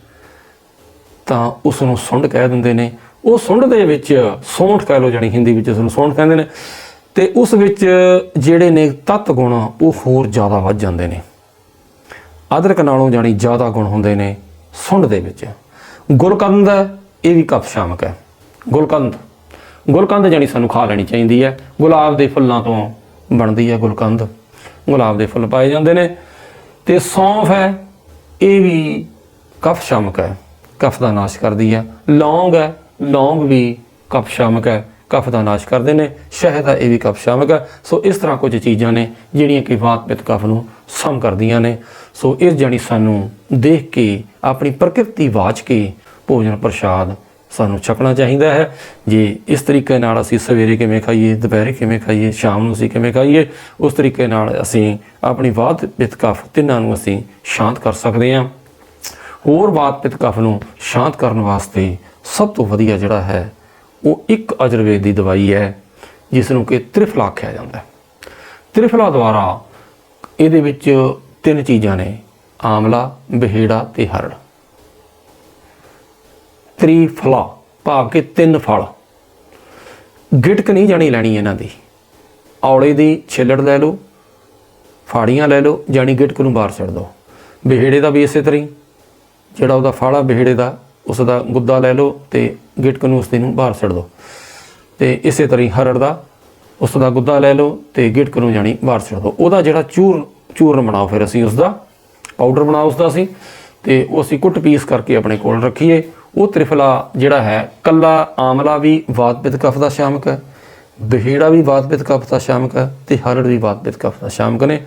ਤਾਂ ਉਸ ਨੂੰ ਸੁੰਡ ਕਹਿ ਦਿੰਦੇ ਨੇ। ਉਹ ਸੁੰਡ ਦੇ ਵਿੱਚ ਸੌਂਠ ਕਹਿ ਲਓ, ਜਾਣੀ ਹਿੰਦੀ ਵਿੱਚ ਉਸ ਨੂੰ ਸੌਂਠ ਕਹਿੰਦੇ ਨੇ। ਤੇ ਉਸ ਵਿੱਚ ਜਿਹੜੇ ਨੇ ਤੱਤ ਗੁਣ, ਉਹ ਹੋਰ ਜ਼ਿਆਦਾ ਵੱਧ ਜਾਂਦੇ ਨੇ। ਅਦਰਕ ਨਾਲੋਂ ਜਾਣੀ ਜ਼ਿਆਦਾ ਗੁਣ ਹੁੰਦੇ ਨੇ ਸੁੰਡ ਦੇ ਵਿੱਚ। ਗੁਲਕੰਦ ਇਹ ਵੀ ਕਫ ਸ਼ਾਮਕ ਹੈ। ਗੁਲਕੰਦ। ਗੁਲਕੰਦ ਜਾਣੀ ਸਾਨੂੰ ਖਾ ਲੈਣੀ ਚਾਹੀਦੀ ਹੈ। ਗੁਲਾਬ ਦੇ ਫੁੱਲਾਂ ਤੋਂ ਬਣਦੀ ਹੈ ਗੁਲਕੰਦ। ਗੁਲਾਬ ਦੇ ਫੁੱਲ ਪਾਏ ਜਾਂਦੇ ਨੇ। ਤੇ ਸੌਂਫ ਹੈ। ਇਹ ਵੀ ਕਫ ਸ਼ਾਮਕ ਹੈ, ਕਫ ਦਾ ਨਾਸ਼ ਕਰਦੀ ਹੈ। ਲੌਂਗ ਹੈ, ਲੌਂਗ ਵੀ ਕਫ ਸ਼ਾਮਕ ਹੈ, ਕਫ ਦਾ ਨਾਸ਼ ਕਰਦੇ ਨੇ, ਸ਼ਹਿਦ ਹੈ, ਇਹ ਵੀ ਕਫ ਸ਼ਾਮਕ ਹੈ। ਸੋ ਇਸ ਤਰ੍ਹਾਂ ਕੁਝ ਚੀਜ਼ਾਂ ਨੇ ਜਿਹੜੀਆਂ ਕਿ ਵਾਤ ਕਫ ਨੂੰ ਸਮ ਕਰਦੀਆਂ ਨੇ। ਸੋ ਇਸ ਜਾਣੀ ਸਾਨੂੰ ਦੇਖ ਕੇ, ਆਪਣੀ ਪ੍ਰਕਿਰਤੀ ਵਾਚ ਕੇ ਭੋਜਨ ਪ੍ਰਸ਼ਾਦ ਸਾਨੂੰ ਛਕਣਾ ਚਾਹੀਦਾ ਹੈ। ਜੇ ਇਸ ਤਰੀਕੇ ਨਾਲ ਅਸੀਂ ਸਵੇਰੇ ਕਿਵੇਂ ਖਾਈਏ, ਦੁਪਹਿਰੇ ਕਿਵੇਂ ਖਾਈਏ, ਸ਼ਾਮ ਨੂੰ ਅਸੀਂ ਕਿਵੇਂ ਖਾਈਏ, ਉਸ ਤਰੀਕੇ ਨਾਲ ਅਸੀਂ ਆਪਣੀ ਬਾਤ ਪਿੱਤ ਤਿੰਨਾਂ ਨੂੰ ਅਸੀਂ ਸ਼ਾਂਤ ਕਰ ਸਕਦੇ ਹਾਂ। ਹੋਰ ਬਾਤ ਪਿੱਤ ਨੂੰ ਸ਼ਾਂਤ ਕਰਨ ਵਾਸਤੇ ਸਭ ਤੋਂ ਵਧੀਆ ਜਿਹੜਾ ਹੈ, ਉਹ ਇੱਕ ਅਜਰਵੇਦ ਦੀ ਦਵਾਈ ਹੈ ਜਿਸ ਨੂੰ ਕਿ ਤ੍ਰਿਫਲਾ ਆਖਿਆ ਜਾਂਦਾ ਹੈ। ਤ੍ਰਿਫਲਾ ਦੁਆਰਾ ਇਹਦੇ ਵਿੱਚ ਤਿੰਨ ਚੀਜ਼ਾਂ ਨੇ, ਆਮਲਾ, ਬਿਹੇੜਾ ਤੇ ਹਰੜ। ਤ੍ਰਿਫਲਾ ਭਾਵ ਕਿ ਤਿੰਨ ਫਲ। ਗਿਟਕ ਨਹੀਂ ਜਾਣੀ ਲੈਣੀ ਇਹਨਾਂ ਦੀ। ਔਲੇ ਦੀ ਛਿੱਲੜ ਲੈ ਲਓ, ਫਾੜੀਆਂ ਲੈ ਲਓ, ਜਾਣੀ ਗਿਟਕ ਨੂੰ ਬਾਹਰ ਛੱਡ ਦਿਓ। ਬਿਹੇੜੇ ਦਾ ਵੀ ਇਸੇ ਤਰ੍ਹਾਂ ਹੀ। ਜਿਹੜਾ ਉਹਦਾ ਫਲ ਆ, ਬਿਹੜੇ ਦਾ ਉਸ ਦਾ ਗੁੱਦਾ ਲੈ ਲਓ ਤੇ ਗਿਟਕ ਨੂੰ ਉਸ ਦੇ ਨੂੰ ਬਾਹਰ ਛੱਡ ਦਿਓ। ਤੇ ਇਸੇ ਤਰ੍ਹਾਂ ਹੀ ਹਰੜ ਦਾ ਉਸ ਦਾ ਗੁੱਦਾ ਲੈ ਲਓ ਤੇ ਗਿਟਕ ਨੂੰ ਜਾਣੀ ਬਾਹਰ ਛੱਡ ਦਿਓ। ਉਹਦਾ ਜਿਹੜਾ ਚੂਰ ਚੂਰਨ ਬਣਾਓ ਫਿਰ ਅਸੀਂ ਉਸ ਦਾ ਪਾਊਡਰ ਬਣਾਓ ਉਸ ਦਾ ਅਸੀਂ, ਤੇ ਉਹ ਅਸੀਂ ਕੁੱਟ ਪੀਸ ਕਰਕੇ ਆਪਣੇ ਕੋਲ ਰੱਖੀਏ। ਉਹ ਤ੍ਰਿਫਲਾ ਜਿਹੜਾ ਹੈ, ਕੱਲਾ ਆਮਲਾ ਵੀ ਵਾਤ ਪਿੱਤ ਕਫ ਦਾ ਸ਼ਾਮਕ ਹੈ, ਬਿਹੇੜਾ ਵੀ ਵਾਤ ਪਿੱਤ ਕਫ ਦਾ ਸ਼ਾਮਕ ਹੈ ਤੇ ਹਰੜ ਵੀ ਵਾਤ ਪਿੱਤ ਕਫ ਦਾ ਸ਼ਾਮਕ ਨੇ।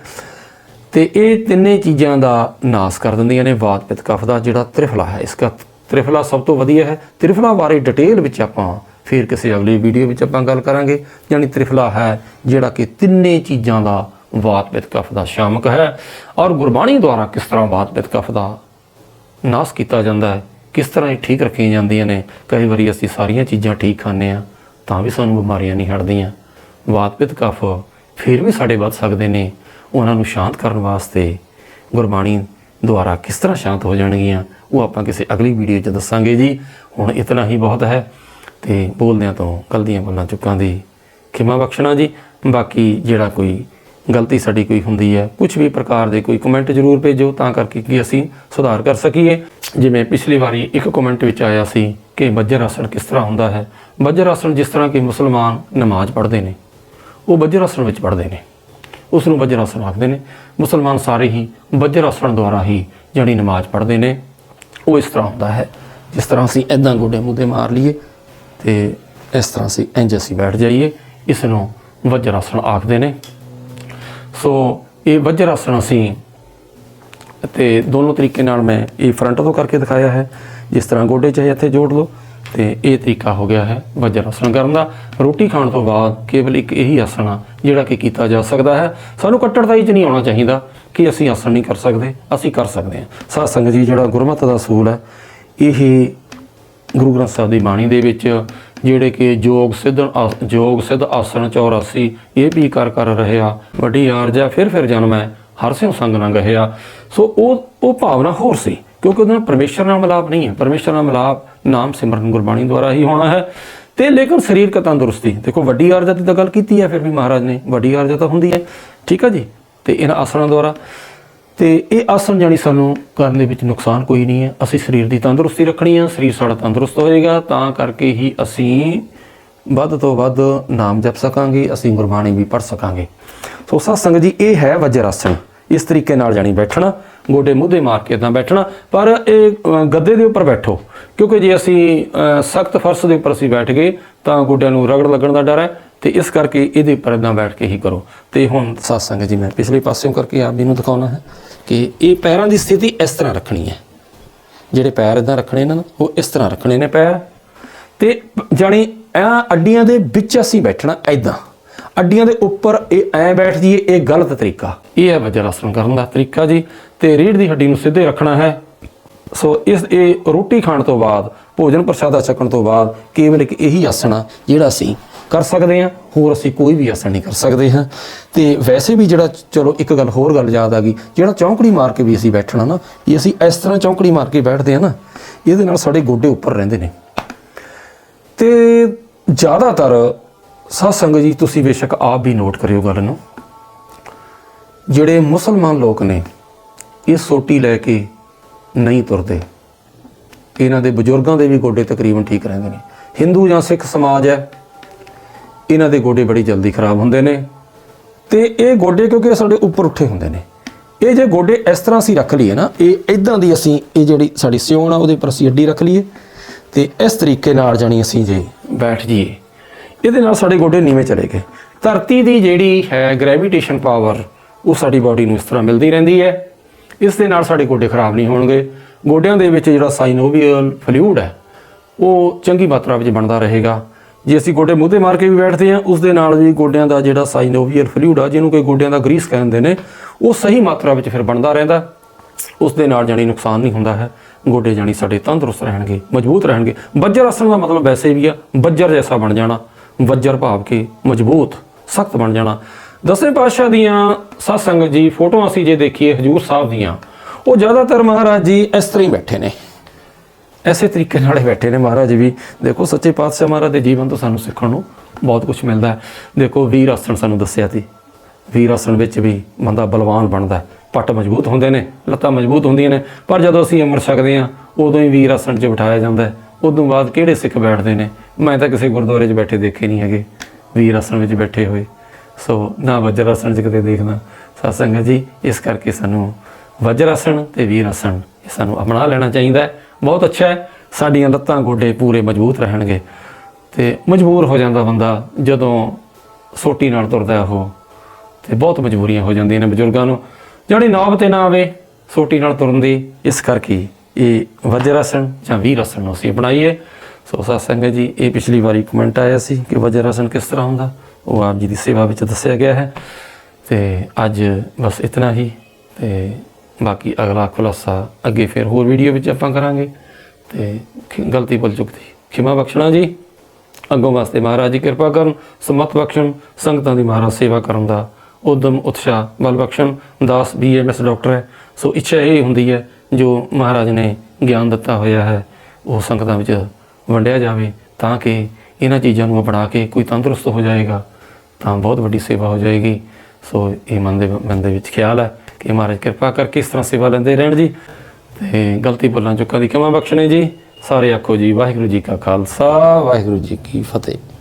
ਤੇ ਇਹ ਤਿੰਨੇ ਚੀਜ਼ਾਂ ਦਾ ਨਾਸ ਕਰ ਦਿੰਦੀਆਂ ਨੇ ਵਾਤ ਕਫ ਦਾ ਜਿਹੜਾ ਤ੍ਰਿਫਲਾ ਹੈ। ਇਸ ਦਾ ਤ੍ਰਿਫਲਾ ਸਭ ਤੋਂ ਵਧੀਆ ਹੈ। ਤ੍ਰਿਫਲਾ ਬਾਰੇ ਡਿਟੇਲ ਵਿੱਚ ਆਪਾਂ ਫਿਰ ਕਿਸੇ ਅਗਲੀ ਵੀਡੀਓ ਵਿੱਚ ਆਪਾਂ ਗੱਲ ਕਰਾਂਗੇ। ਯਾਨੀ ਤ੍ਰਿਫਲਾ ਹੈ ਜਿਹੜਾ ਕਿ ਤਿੰਨੇ ਚੀਜ਼ਾਂ ਦਾ ਵਾਤ ਪਿੱਤ ਕਫ ਦਾ ਸ਼ਾਮਕ ਹੈ। ਔਰ ਗੁਰਬਾਣੀ ਦੁਆਰਾ ਕਿਸ ਤਰ੍ਹਾਂ ਵਾਤ ਪਿੱਤ ਕਫ ਦਾ ਨਾਸ ਕੀਤਾ ਜਾਂਦਾ ਹੈ ਕਿਸ ਤਰ੍ਹਾਂ ਇਹ ਠੀਕ ਰੱਖੀਆਂ ਜਾਂਦੀਆਂ ਨੇ? ਕਈ ਵਾਰੀ ਅਸੀਂ ਸਾਰੀਆਂ ਚੀਜ਼ਾਂ ਠੀਕ ਖਾਂਦੇ ਆ ਤਾਂ ਵੀ ਸਾਨੂੰ ਬਿਮਾਰੀਆਂ ਨਹੀਂ ਹਟਦੀਆਂ। ਵਾਤ ਕਫ ਫਿਰ ਵੀ ਸਾਡੇ ਵੱਧ ਸਕਦੇ ਨੇ। ਉਹਨਾਂ ਨੂੰ ਸ਼ਾਂਤ ਕਰਨ ਵਾਸਤੇ ਗੁਰਬਾਣੀ ਦੁਆਰਾ ਕਿਸ ਤਰ੍ਹਾਂ ਸ਼ਾਂਤ ਹੋ ਜਾਣਗੀਆਂ, ਉਹ ਆਪਾਂ ਕਿਸੇ ਅਗਲੀ ਵੀਡੀਓ 'ਚ ਦੱਸਾਂਗੇ ਜੀ। ਹੁਣ ਇਤਨਾ ਹੀ ਬਹੁਤ ਹੈ ਤੇ ਬੋਲਦਿਆਂ ਤੋਂ ਗਲਤੀਆਂ ਬੋਲਾਂ ਚੁੱਕਾਂ ਦੀ ਖਿਮਾ ਬਖਸ਼ਣਾ ਜੀ। ਬਾਕੀ ਜਿਹੜਾ ਕੋਈ ਗਲਤੀ ਸਾਡੀ ਕੋਈ ਹੁੰਦੀ ਹੈ ਕੁਝ ਵੀ ਪ੍ਰਕਾਰ ਦੇ ਕੋਈ ਕਮੈਂਟ ਜ਼ਰੂਰ ਭੇਜੋ, ਤਾਂ ਕਰਕੇ ਕਿ ਅਸੀਂ ਸੁਧਾਰ ਕਰ ਸਕੀਏ। ਜਿਵੇਂ ਪਿਛਲੀ ਵਾਰੀ ਇੱਕ ਕਮੈਂਟ ਵਿੱਚ ਆਇਆ ਸੀ ਕਿ ਬੱਜਰ ਆਸਣ ਕਿਸ ਤਰ੍ਹਾਂ ਹੁੰਦਾ ਹੈ? ਬੱਜਰ ਆਸਣ ਜਿਸ ਤਰ੍ਹਾਂ ਕਿ ਮੁਸਲਮਾਨ ਨਮਾਜ਼ ਪੜ੍ਹਦੇ ਨੇ, ਉਹ ਬੱਜਰ ਆਸਣ ਵਿੱਚ ਪੜ੍ਹਦੇ ਨੇ। ਉਸ ਨੂੰ ਬੱਜਰ ਆਸਣ ਆਖਦੇ ਨੇ। ਮੁਸਲਮਾਨ ਸਾਰੇ ਹੀ ਬੱਜਰ ਆਸਣ ਦੁਆਰਾ ਹੀ ਜਿਹੜੀ ਨਮਾਜ਼ ਪੜ੍ਹਦੇ ਨੇ। ਉਹ ਇਸ ਤਰ੍ਹਾਂ ਹੁੰਦਾ ਹੈ, ਜਿਸ ਤਰ੍ਹਾਂ ਅਸੀਂ ਐਦਾਂ ਗੋਡੇ ਮੁੱਦੇ ਮਾਰ ਲਈਏ ਤੇ ਇਸ ਤਰ੍ਹਾਂ ਅਸੀਂ ਇੰਜ ਅਸੀਂ ਬੈਠ ਜਾਈਏ। ਇਸ ਨੂੰ ਵਜਰ ਆਸਣ ਆਖਦੇ ਨੇ। ਸੋ ਇਹ ਵਜਰ ਆਸਣ ਅਸੀਂ ਤੇ ਦੋਨੋਂ ਤਰੀਕੇ ਨਾਲ ਮੈਂ ਇਹ ਫਰੰਟ ਤੋਂ ਕਰਕੇ ਦਿਖਾਇਆ ਹੈ। ਜਿਸ ਤਰ੍ਹਾਂ ਗੋਡੇ ਚਾਹੇ ਇੱਥੇ ਜੋੜ ਲਓ ਤੇ ਇਹ ਤਰੀਕਾ ਹੋ ਗਿਆ ਹੈ ਵਜਰ ਆਸਣ ਕਰਨ ਦਾ। ਰੋਟੀ ਖਾਣ ਤੋਂ ਬਾਅਦ ਕੇਵਲ ਇੱਕ ਇਹੀ ਆਸਣ ਆ, ਜਿਹੜਾ ਕਿ ਕੀਤਾ ਜਾ ਸਕਦਾ ਹੈ। ਸਾਨੂੰ ਕੱਟੜਤਾਈ 'ਚ ਨਹੀਂ ਆਉਣਾ ਚਾਹੀਦਾ ਕਿ ਅਸੀਂ ਆਸਣ ਨਹੀਂ ਕਰ ਸਕਦੇ, ਅਸੀਂ ਕਰ ਸਕਦੇ ਹਾਂ। ਸਾਧ ਸੰਗਤ ਜੀ, ਜਿਹੜਾ ਗੁਰਮਤਿ ਦਾ ਅਸੂਲ ਹੈ, ਇਹ ਗੁਰੂ ਗ੍ਰੰਥ ਸਾਹਿਬ ਦੀ ਬਾਣੀ ਦੇ ਵਿੱਚ ਜਿਹੜੇ ਕਿ ਯੋਗ ਸਿੱਧ ਆਸ- ਯੋਗ ਸਿੱਧ ਆਸਣ 84 ਇਹ ਵੀ ਕਰ ਕਰ ਰਹਿਆ ਵੱਡੀ ਆਰਜਾ ਫਿਰ ਫਿਰ ਜਨਮ ਹੈ, ਹਰ ਸਿਉ ਸੰਗ ਨਾ ਗਹਿਆ ਸੋ ਉਹ ਉਹ ਭਾਵਨਾ ਹੋਰ ਸੀ, ਕਿਉਂਕਿ ਉਹਦਾ ਪਰਮੇਸ਼ਰ ਨਾਲ ਮਿਲਾਪ ਨਹੀਂ ਹੈ। ਪਰਮੇਸ਼ਰ ਨਾਲ ਮਿਲਾਪ ਨਾਮ ਸਿਮਰਨ ਗੁਰਬਾਣੀ ਦੁਆਰਾ ਹੀ ਹੋਣਾ ਹੈ। ਤੇ ਲੇਕਿਨ ਸਰੀਰਕ ਤੰਦਰੁਸਤੀ, ਦੇਖੋ ਵੱਡੀ ਆਰਜਾ ਦੀ ਤਾਂ ਗੱਲ ਕੀਤੀ ਹੈ ਫਿਰ ਵੀ ਮਹਾਰਾਜ ਨੇ, ਵੱਡੀ ਆਰਜਾ ਤਾਂ ਹੁੰਦੀ ਹੈ। ਠੀਕ ਹੈ ਜੀ? ਤੇ ਇਹਨਾਂ ਆਸਣਾਂ ਦੁਆਰਾ ਤੇ ਇਹ ਆਸਣ ਜਾਨੀ ਸਾਨੂੰ ਕਰਨ ਦੇ ਵਿੱਚ ਨੁਕਸਾਨ ਕੋਈ ਨਹੀਂ ਹੈ। ਅਸੀਂ ਸਰੀਰ ਦੀ ਤੰਦਰੁਸਤੀ ਰੱਖਣੀ ਹੈ, ਸਰੀਰ ਸਾਡਾ ਤੰਦਰੁਸਤ ਹੋਏਗਾ, ਤਾਂ ਕਰਕੇ ਹੀ ਅਸੀਂ ਵੱਧ ਤੋਂ ਵੱਧ ਨਾਮ ਜਪ ਸਕਾਂਗੇ, ਅਸੀਂ ਗੁਰਬਾਣੀ ਵੀ ਪੜ੍ਹ ਸਕਾਂਗੇ। ਸੋ ਸਾਧ ਸੰਗਤ ਜੀ, ਇਹ ਹੈ ਵਜਰ ਆਸਣ। ਇਸ ਤਰੀਕੇ ਨਾਲ ਜਾਨੀ ਬੈਠਣਾ, ਗੋਡੇ ਮੁੱਦੇ ਮਾਰ ਕੇ ਤਾਂ ਬੈਠਣਾ, ਪਰ ਇਹ ਗੱਦੇ ਦੇ ਉੱਪਰ ਬੈਠੋ, ਕਿਉਂਕਿ ਜੇ ਅਸੀਂ ਸਖਤ ਫਰਸ਼ ਦੇ ਉੱਪਰ ਅਸੀਂ ਬੈਠ ਗਏ, ਤਾਂ ਗੋਡਿਆਂ ਨੂੰ ਰਗੜ ਲੱਗਣ ਦਾ ਡਰ ਹੈ, ਤੇ ਇਸ ਕਰਕੇ ਇਹਦੇ ਉੱਪਰ ਇਦਾਂ ਬੈਠ ਕੇ ਹੀ ਕਰੋ। ਤੇ ਹੁਣ ਸਾਧ ਸੰਗਤ ਜੀ, ਮੈਂ ਪਿਛਲੇ ਪਾਸਿਓਂ ਕਰਕੇ ਆਪ ਜੀ ਨੂੰ ਦਿਖਾਉਣਾ ਹੈ। ਕਿ ਇਹ ਪੈਰਾਂ ਦੀ ਸਥਿਤੀ ਇਸ ਤਰ੍ਹਾਂ ਰੱਖਣੀ ਹੈ। ਜਿਹੜੇ ਪੈਰ ਇਦਾਂ ਰੱਖਣੇ ਇਹਨਾਂ ਨੂੰ, ਉਹ ਇਸ ਤਰ੍ਹਾਂ ਰੱਖਣੇ ਨੇ ਪੈਰ। ਤੇ ਜਾਣੀ ਆ ਅੱਡੀਆਂ ਦੇ ਵਿੱਚ ਅਸੀਂ ਬੈਠਣਾ ਐਦਾਂ ਅੱਡੀਆਂ ਦੇ ਉੱਪਰ ਇਹ ਐ ਬੈਠ ਜੀਏ ਇਹ ਗਲਤ ਤਰੀਕਾ। ਇਹ ਹੈ ਵਜਰ ਆਸਣ ਕਰਨ ਦਾ ਤਰੀਕਾ ਜੀ। ਤੇ ਰੀੜ ਦੀ ਹੱਡੀ ਨੂੰ ਸਿੱਧੇ ਰੱਖਣਾ ਹੈ। ਸੋ ਇਸ ਇਹ ਰੋਟੀ ਖਾਣ ਤੋਂ ਬਾਅਦ, ਭੋਜਨ ਪ੍ਰਸ਼ਾਦਾ ਛਕਣ ਤੋਂ ਬਾਅਦ ਕੇਵਲ ਇੱਕ ਇਹੀ ਆਸਣ ਆ, ਜਿਹੜਾ ਅਸੀਂ ਕਰ ਸਕਦੇ ਹਾਂ, ਹੋਰ ਅਸੀਂ ਕੋਈ ਵੀ ਆਸਣ ਨਹੀਂ ਕਰ ਸਕਦੇ ਹਾਂ। ਤੇ ਵੈਸੇ ਵੀ ਜਿਹੜਾ, ਚਲੋ ਇੱਕ ਗੱਲ ਹੋਰ ਗੱਲ ਯਾਦ ਆ ਗਈ, ਜਿਹੜਾ ਚੌਂਕੜੀ ਮਾਰ ਕੇ ਵੀ ਅਸੀਂ ਬੈਠਣਾ ਨਾ ਇਹ ਅਸੀਂ ਇਸ ਤਰ੍ਹਾਂ ਚੌਂਕੜੀ ਮਾਰ ਕੇ ਬੈਠਦੇ ਆ ਨਾ, ਇਹਦੇ ਨਾਲ ਸਾਡੇ ਗੋਡੇ ਉੱਪਰ ਰਹਿੰਦੇ ਨੇ। ਤੇ ਜ਼ਿਆਦਾਤਰ ਸਤਸੰਗ ਜੀ, ਤੁਸੀਂ ਬੇਸ਼ੱਕ ਆਪ ਵੀ ਨੋਟ ਕਰਿਓ ਗੱਲ ਨੂੰ, ਜਿਹੜੇ ਮੁਸਲਮਾਨ ਲੋਕ ਨੇ, ਇਹ ਸੋਟੀ ਲੈ ਕੇ ਨਹੀਂ ਤੁਰਦੇ। ਇਹਨਾਂ ਦੇ ਬਜ਼ੁਰਗਾਂ ਦੇ ਵੀ ਗੋਡੇ ਤਕਰੀਬਨ ਠੀਕ ਰਹਿੰਦੇ ਨੇ। ਹਿੰਦੂ ਜਾਂ ਸਿੱਖ ਸਮਾਜ ਹੈ ਇਹਨਾਂ ਦੇ ਗੋਡੇ ਬੜੀ ਜਲਦੀ ਖਰਾਬ ਹੁੰਦੇ ਨੇ। ਤੇ ਇਹ ਗੋਡੇ ਕਿਉਂਕਿ ਸਾਡੇ ਉੱਪਰ ਉੱਠੇ ਹੁੰਦੇ ਨੇ। ਇਹ ਜੇ ਗੋਡੇ ਇਸ ਤਰ੍ਹਾਂ ਅਸੀਂ ਰੱਖ ਲਈਏ ਨਾ, ਇਹ ਇਦਾਂ ਦੀ ਅਸੀਂ, ਇਹ ਜਿਹੜੀ ਸਾਡੀ ਸਿਉਣ ਆ, ਉਹਦੇ ਉੱਪਰ ਅਸੀਂ ਅੱਡੀ ਰੱਖ ਲਈਏ। ਤੇ ਇਸ ਤਰੀਕੇ ਨਾਲ ਜਾਣੀ ਅਸੀਂ ਜੇ ਬੈਠ ਜਾਈਏ, ਇਹਦੇ ਨਾਲ ਸਾਡੇ ਗੋਡੇ ਨੀਵੇਂ ਚਲੇ ਗਏ। ਧਰਤੀ ਦੀ ਜਿਹੜੀ ਹੈ ਗ੍ਰੈਵਿਟੇਸ਼ਨ ਪਾਵਰ ਉਹ ਸਾਡੀ ਬਾਡੀ ਨੂੰ ਇਸ ਤਰ੍ਹਾਂ ਮਿਲਦੀ ਰਹਿੰਦੀ ਹੈ। ਇਸ ਦੇ ਨਾਲ ਸਾਡੇ ਗੋਡੇ ਖਰਾਬ ਨਹੀਂ ਹੋਣਗੇ। ਗੋਡਿਆਂ ਦੇ ਵਿੱਚ ਜਿਹੜਾ ਸਾਈਨੋਵੀਅਲ ਫਲੂਇਡ ਹੈ, ਉਹ ਚੰਗੀ ਮਾਤਰਾ ਵਿੱਚ ਬਣਦਾ ਰਹੇਗਾ। ਜੇ ਅਸੀਂ ਗੋਡੇ ਮੂੰਹ ਤੇ ਮਾਰ ਕੇ ਵੀ ਬੈਠਦੇ ਹਾਂ ਉਸ ਦੇ ਨਾਲ ਵੀ ਗੋਡਿਆਂ ਦਾ ਜਿਹੜਾ ਸਾਈਨੋਵੀਅਰ ਫਲੂਇਡ ਆ, ਜਿਹਨੂੰ ਕੋਈ ਗੋਡਿਆਂ ਦਾ ਗਰੀਸ ਕਹਿੰਦੇ ਨੇ, ਉਹ ਸਹੀ ਮਾਤਰਾ ਵਿੱਚ ਫਿਰ ਬਣਦਾ ਰਹਿੰਦਾ। ਉਸ ਦੇ ਨਾਲ ਜਾਣੀ ਨੁਕਸਾਨ ਨਹੀਂ ਹੁੰਦਾ ਹੈ। ਗੋਡੇ ਜਾਣੀ ਸਾਡੇ ਤੰਦਰੁਸਤ ਰਹਿਣਗੇ, ਮਜ਼ਬੂਤ ਰਹਿਣਗੇ। ਬੱਜਰ ਆਸਣ ਦਾ ਮਤਲਬ ਵੈਸੇ ਵੀ ਆ, ਬੱਜਰ ਜੈਸਾ ਬਣ ਜਾਣਾ, ਬੱਜਰ ਭਾਵ ਕਿ ਮਜ਼ਬੂਤ, ਸਖਤ ਬਣ ਜਾਣਾ। ਦਸਵੇਂ ਪਾਤਸ਼ਾਹ ਦੀਆਂ ਸਾਧ ਸੰਗਤ ਜੀ ਫੋਟੋਆਂ ਅਸੀਂ ਜੇ ਦੇਖੀਏ, ਹਜੂਰ ਸਾਹਿਬ ਦੀਆਂ, ਉਹ ਜ਼ਿਆਦਾਤਰ ਮਹਾਰਾਜ ਜੀ ਇਸ ਤਰ੍ਹਾਂ ਹੀ ਬੈਠੇ ਨੇ। ਐਸੇ ਤਰੀਕੇ ਨਾਲ ਹੀ ਬੈਠੇ ਨੇ ਮਹਾਰਾਜ ਵੀ। ਦੇਖੋ, ਸੱਚੇ ਪਾਤਸ਼ਾਹ ਮਹਾਰਾਜ ਦੇ ਜੀਵਨ ਤੋਂ ਸਾਨੂੰ ਸਿੱਖਣ ਨੂੰ ਬਹੁਤ ਕੁਝ ਮਿਲਦਾ ਹੈ। ਦੇਖੋ, ਵੀਰ ਆਸਣ ਸਾਨੂੰ ਦੱਸਿਆ ਸੀ। ਵੀਰ ਆਸਣ ਵਿੱਚ ਵੀ ਬੰਦਾ ਬਲਵਾਨ ਬਣਦਾ ਪੱਟ ਮਜ਼ਬੂਤ ਹੁੰਦੇ ਨੇ, ਲੱਤਾਂ ਮਜ਼ਬੂਤ ਹੁੰਦੀਆਂ ਨੇ। ਪਰ ਜਦੋਂ ਅਸੀਂ ਅੰਮ੍ਰਿਤ ਛਕਦੇ ਹਾਂ, ਉਦੋਂ ਹੀ ਵੀਰ ਆਸਣ 'ਚ ਬਿਠਾਇਆ ਜਾਂਦਾ ਹੈ। ਉਦੋਂ ਬਾਅਦ ਕਿਹੜੇ ਸਿੱਖ ਬੈਠਦੇ ਨੇ? ਮੈਂ ਤਾਂ ਕਿਸੇ ਗੁਰਦੁਆਰੇ 'ਚ ਬੈਠੇ ਦੇਖੇ ਨਹੀਂ ਹੈਗੇ। ਵੀਰ ਆਸਣ ਵਿੱਚ ਬੈਠੇ ਹੋਏ। ਸੋ ਨਾ ਵਜਰ ਆਸਣ 'ਚ ਕਿਤੇ ਦੇਖਣਾ ਸਤਸੰਗ ਜੀ, ਇਸ ਕਰਕੇ ਸਾਨੂੰ ਵਜਰ ਆਸਣ ਤੇ ਵੀਰ ਆਸਣ, ਇਹ ਸਾਨੂੰ ਅਪਣਾ ਲੈਣਾ ਚਾਹੀਦਾ ਹੈ। ਬਹੁਤ ਅੱਛਾ ਹੈ। ਸਾਡੀਆਂ ਲੱਤਾਂ ਗੋਡੇ ਪੂਰੇ ਮਜ਼ਬੂਤ ਰਹਿਣਗੇ ਤੇ ਮਜਬੂਰ ਹੋ ਜਾਂਦਾ ਬੰਦਾ ਜਦੋਂ ਸੋਟੀ ਨਾਲ ਤੁਰਦਾ ਉਹ ਤੇ ਬਹੁਤ ਮਜਬੂਰੀਆਂ ਹੋ ਜਾਂਦੀਆਂ ਨੇ ਬਜ਼ੁਰਗਾਂ ਨੂੰ। ਜਿਹੜੀ ਨੌਬਤ ਤੇ ਨਾ ਆਵੇ, ਸੋਟੀ ਨਾਲ ਤੁਰਨ ਦੀ ਇਸ ਕਰਕੇ ਇਹ ਵਜਰ ਆਸਣ ਜਾਂ ਵੀਰ ਆਸਣ ਨੂੰ ਅਸੀਂ ਅਪਣਾਈਏ। ਸੋ ਸਾਧ ਸੰਗਤ ਜੀ, ਇਹ ਪਿਛਲੀ ਵਾਰੀ ਕਮੈਂਟ ਆਇਆ ਸੀ ਕਿ ਵਜਰ ਆਸਣ ਕਿਸ ਤਰ੍ਹਾਂ ਹੁੰਦਾ, ਉਹ ਆਪ ਜੀ ਦੀ ਸੇਵਾ ਵਿੱਚ ਦੱਸਿਆ ਗਿਆ ਹੈ। ਤੇ ਅੱਜ ਬਸ ਇਤਨਾ ਹੀ ਤੇ ਬਾਕੀ ਅਗਲਾ ਖੁਲਾਸਾ ਅੱਗੇ ਫਿਰ ਹੋਰ ਵੀਡੀਓ ਵਿੱਚ ਆਪਾਂ ਕਰਾਂਗੇ ਤੇ ਖਿ- ਗਲਤੀ ਭੁੱਲ ਚੁੱਕਦੀ ਖਿਮਾ ਬਖਸ਼ਣਾ ਜੀ। ਅੱਗੋਂ ਵਾਸਤੇ ਮਹਾਰਾਜ ਜੀ ਕਿਰਪਾ ਕਰਨ, ਸਮਤ ਬਖਸ਼ਣ, ਸੰਗਤਾਂ ਦੀ ਮਹਾਰਾਜ ਸੇਵਾ ਕਰਨ ਦਾ ਉਦਮ, ਉਤਸ਼ਾਹ, ਬਲ ਬਖਸ਼ਣ। ਦਾਸ ਬੀਐਮਐਸ ਡਾਕਟਰ ਹੈ। ਸੋ ਇੱਛਾ ਇਹ ਹੁੰਦੀ ਹੈ, ਜੋ ਮਹਾਰਾਜ ਨੇ ਗਿਆਨ ਦਿੱਤਾ ਹੋਇਆ ਹੈ, ਉਹ ਸੰਗਤਾਂ ਵਿੱਚ ਵੰਡਿਆ ਜਾਵੇ ਤਾਂ ਕਿ ਇਹਨਾਂ ਚੀਜ਼ਾਂ ਨੂੰ ਅਪਣਾ ਕੇ ਕੋਈ ਤੰਦਰੁਸਤ ਹੋ ਜਾਏਗਾ, ਤਾਂ ਬਹੁਤ ਵੱਡੀ ਸੇਵਾ ਹੋ ਜਾਏਗੀ। ਸੋ ਇਹ ਮਨ ਦੇ ਮਨ ਦੇ ਵਿੱਚ ਖਿਆਲ ਹੈ। ਕਿ ਮਹਾਰਾਜ ਕਿਰਪਾ ਕਰਕੇ ਇਸ ਤਰ੍ਹਾਂ ਸੇਵਾ ਲੈਂਦੇ ਰਹਿਣ ਜੀ। ਤੇ ਗਲਤੀ ਭੁੱਲਾਂ ਚੁੱਕਾਂ ਦੀ ਖਿਮਾ ਬਖਸ਼ਣੇ ਜੀ। ਸਾਰੇ ਆਖੋ ਜੀ, ਵਾਹਿਗੁਰੂ ਜੀ ਕਾ ਖਾਲਸਾ, ਵਾਹਿਗੁਰੂ ਜੀ ਕੀ ਫਤਿਹ।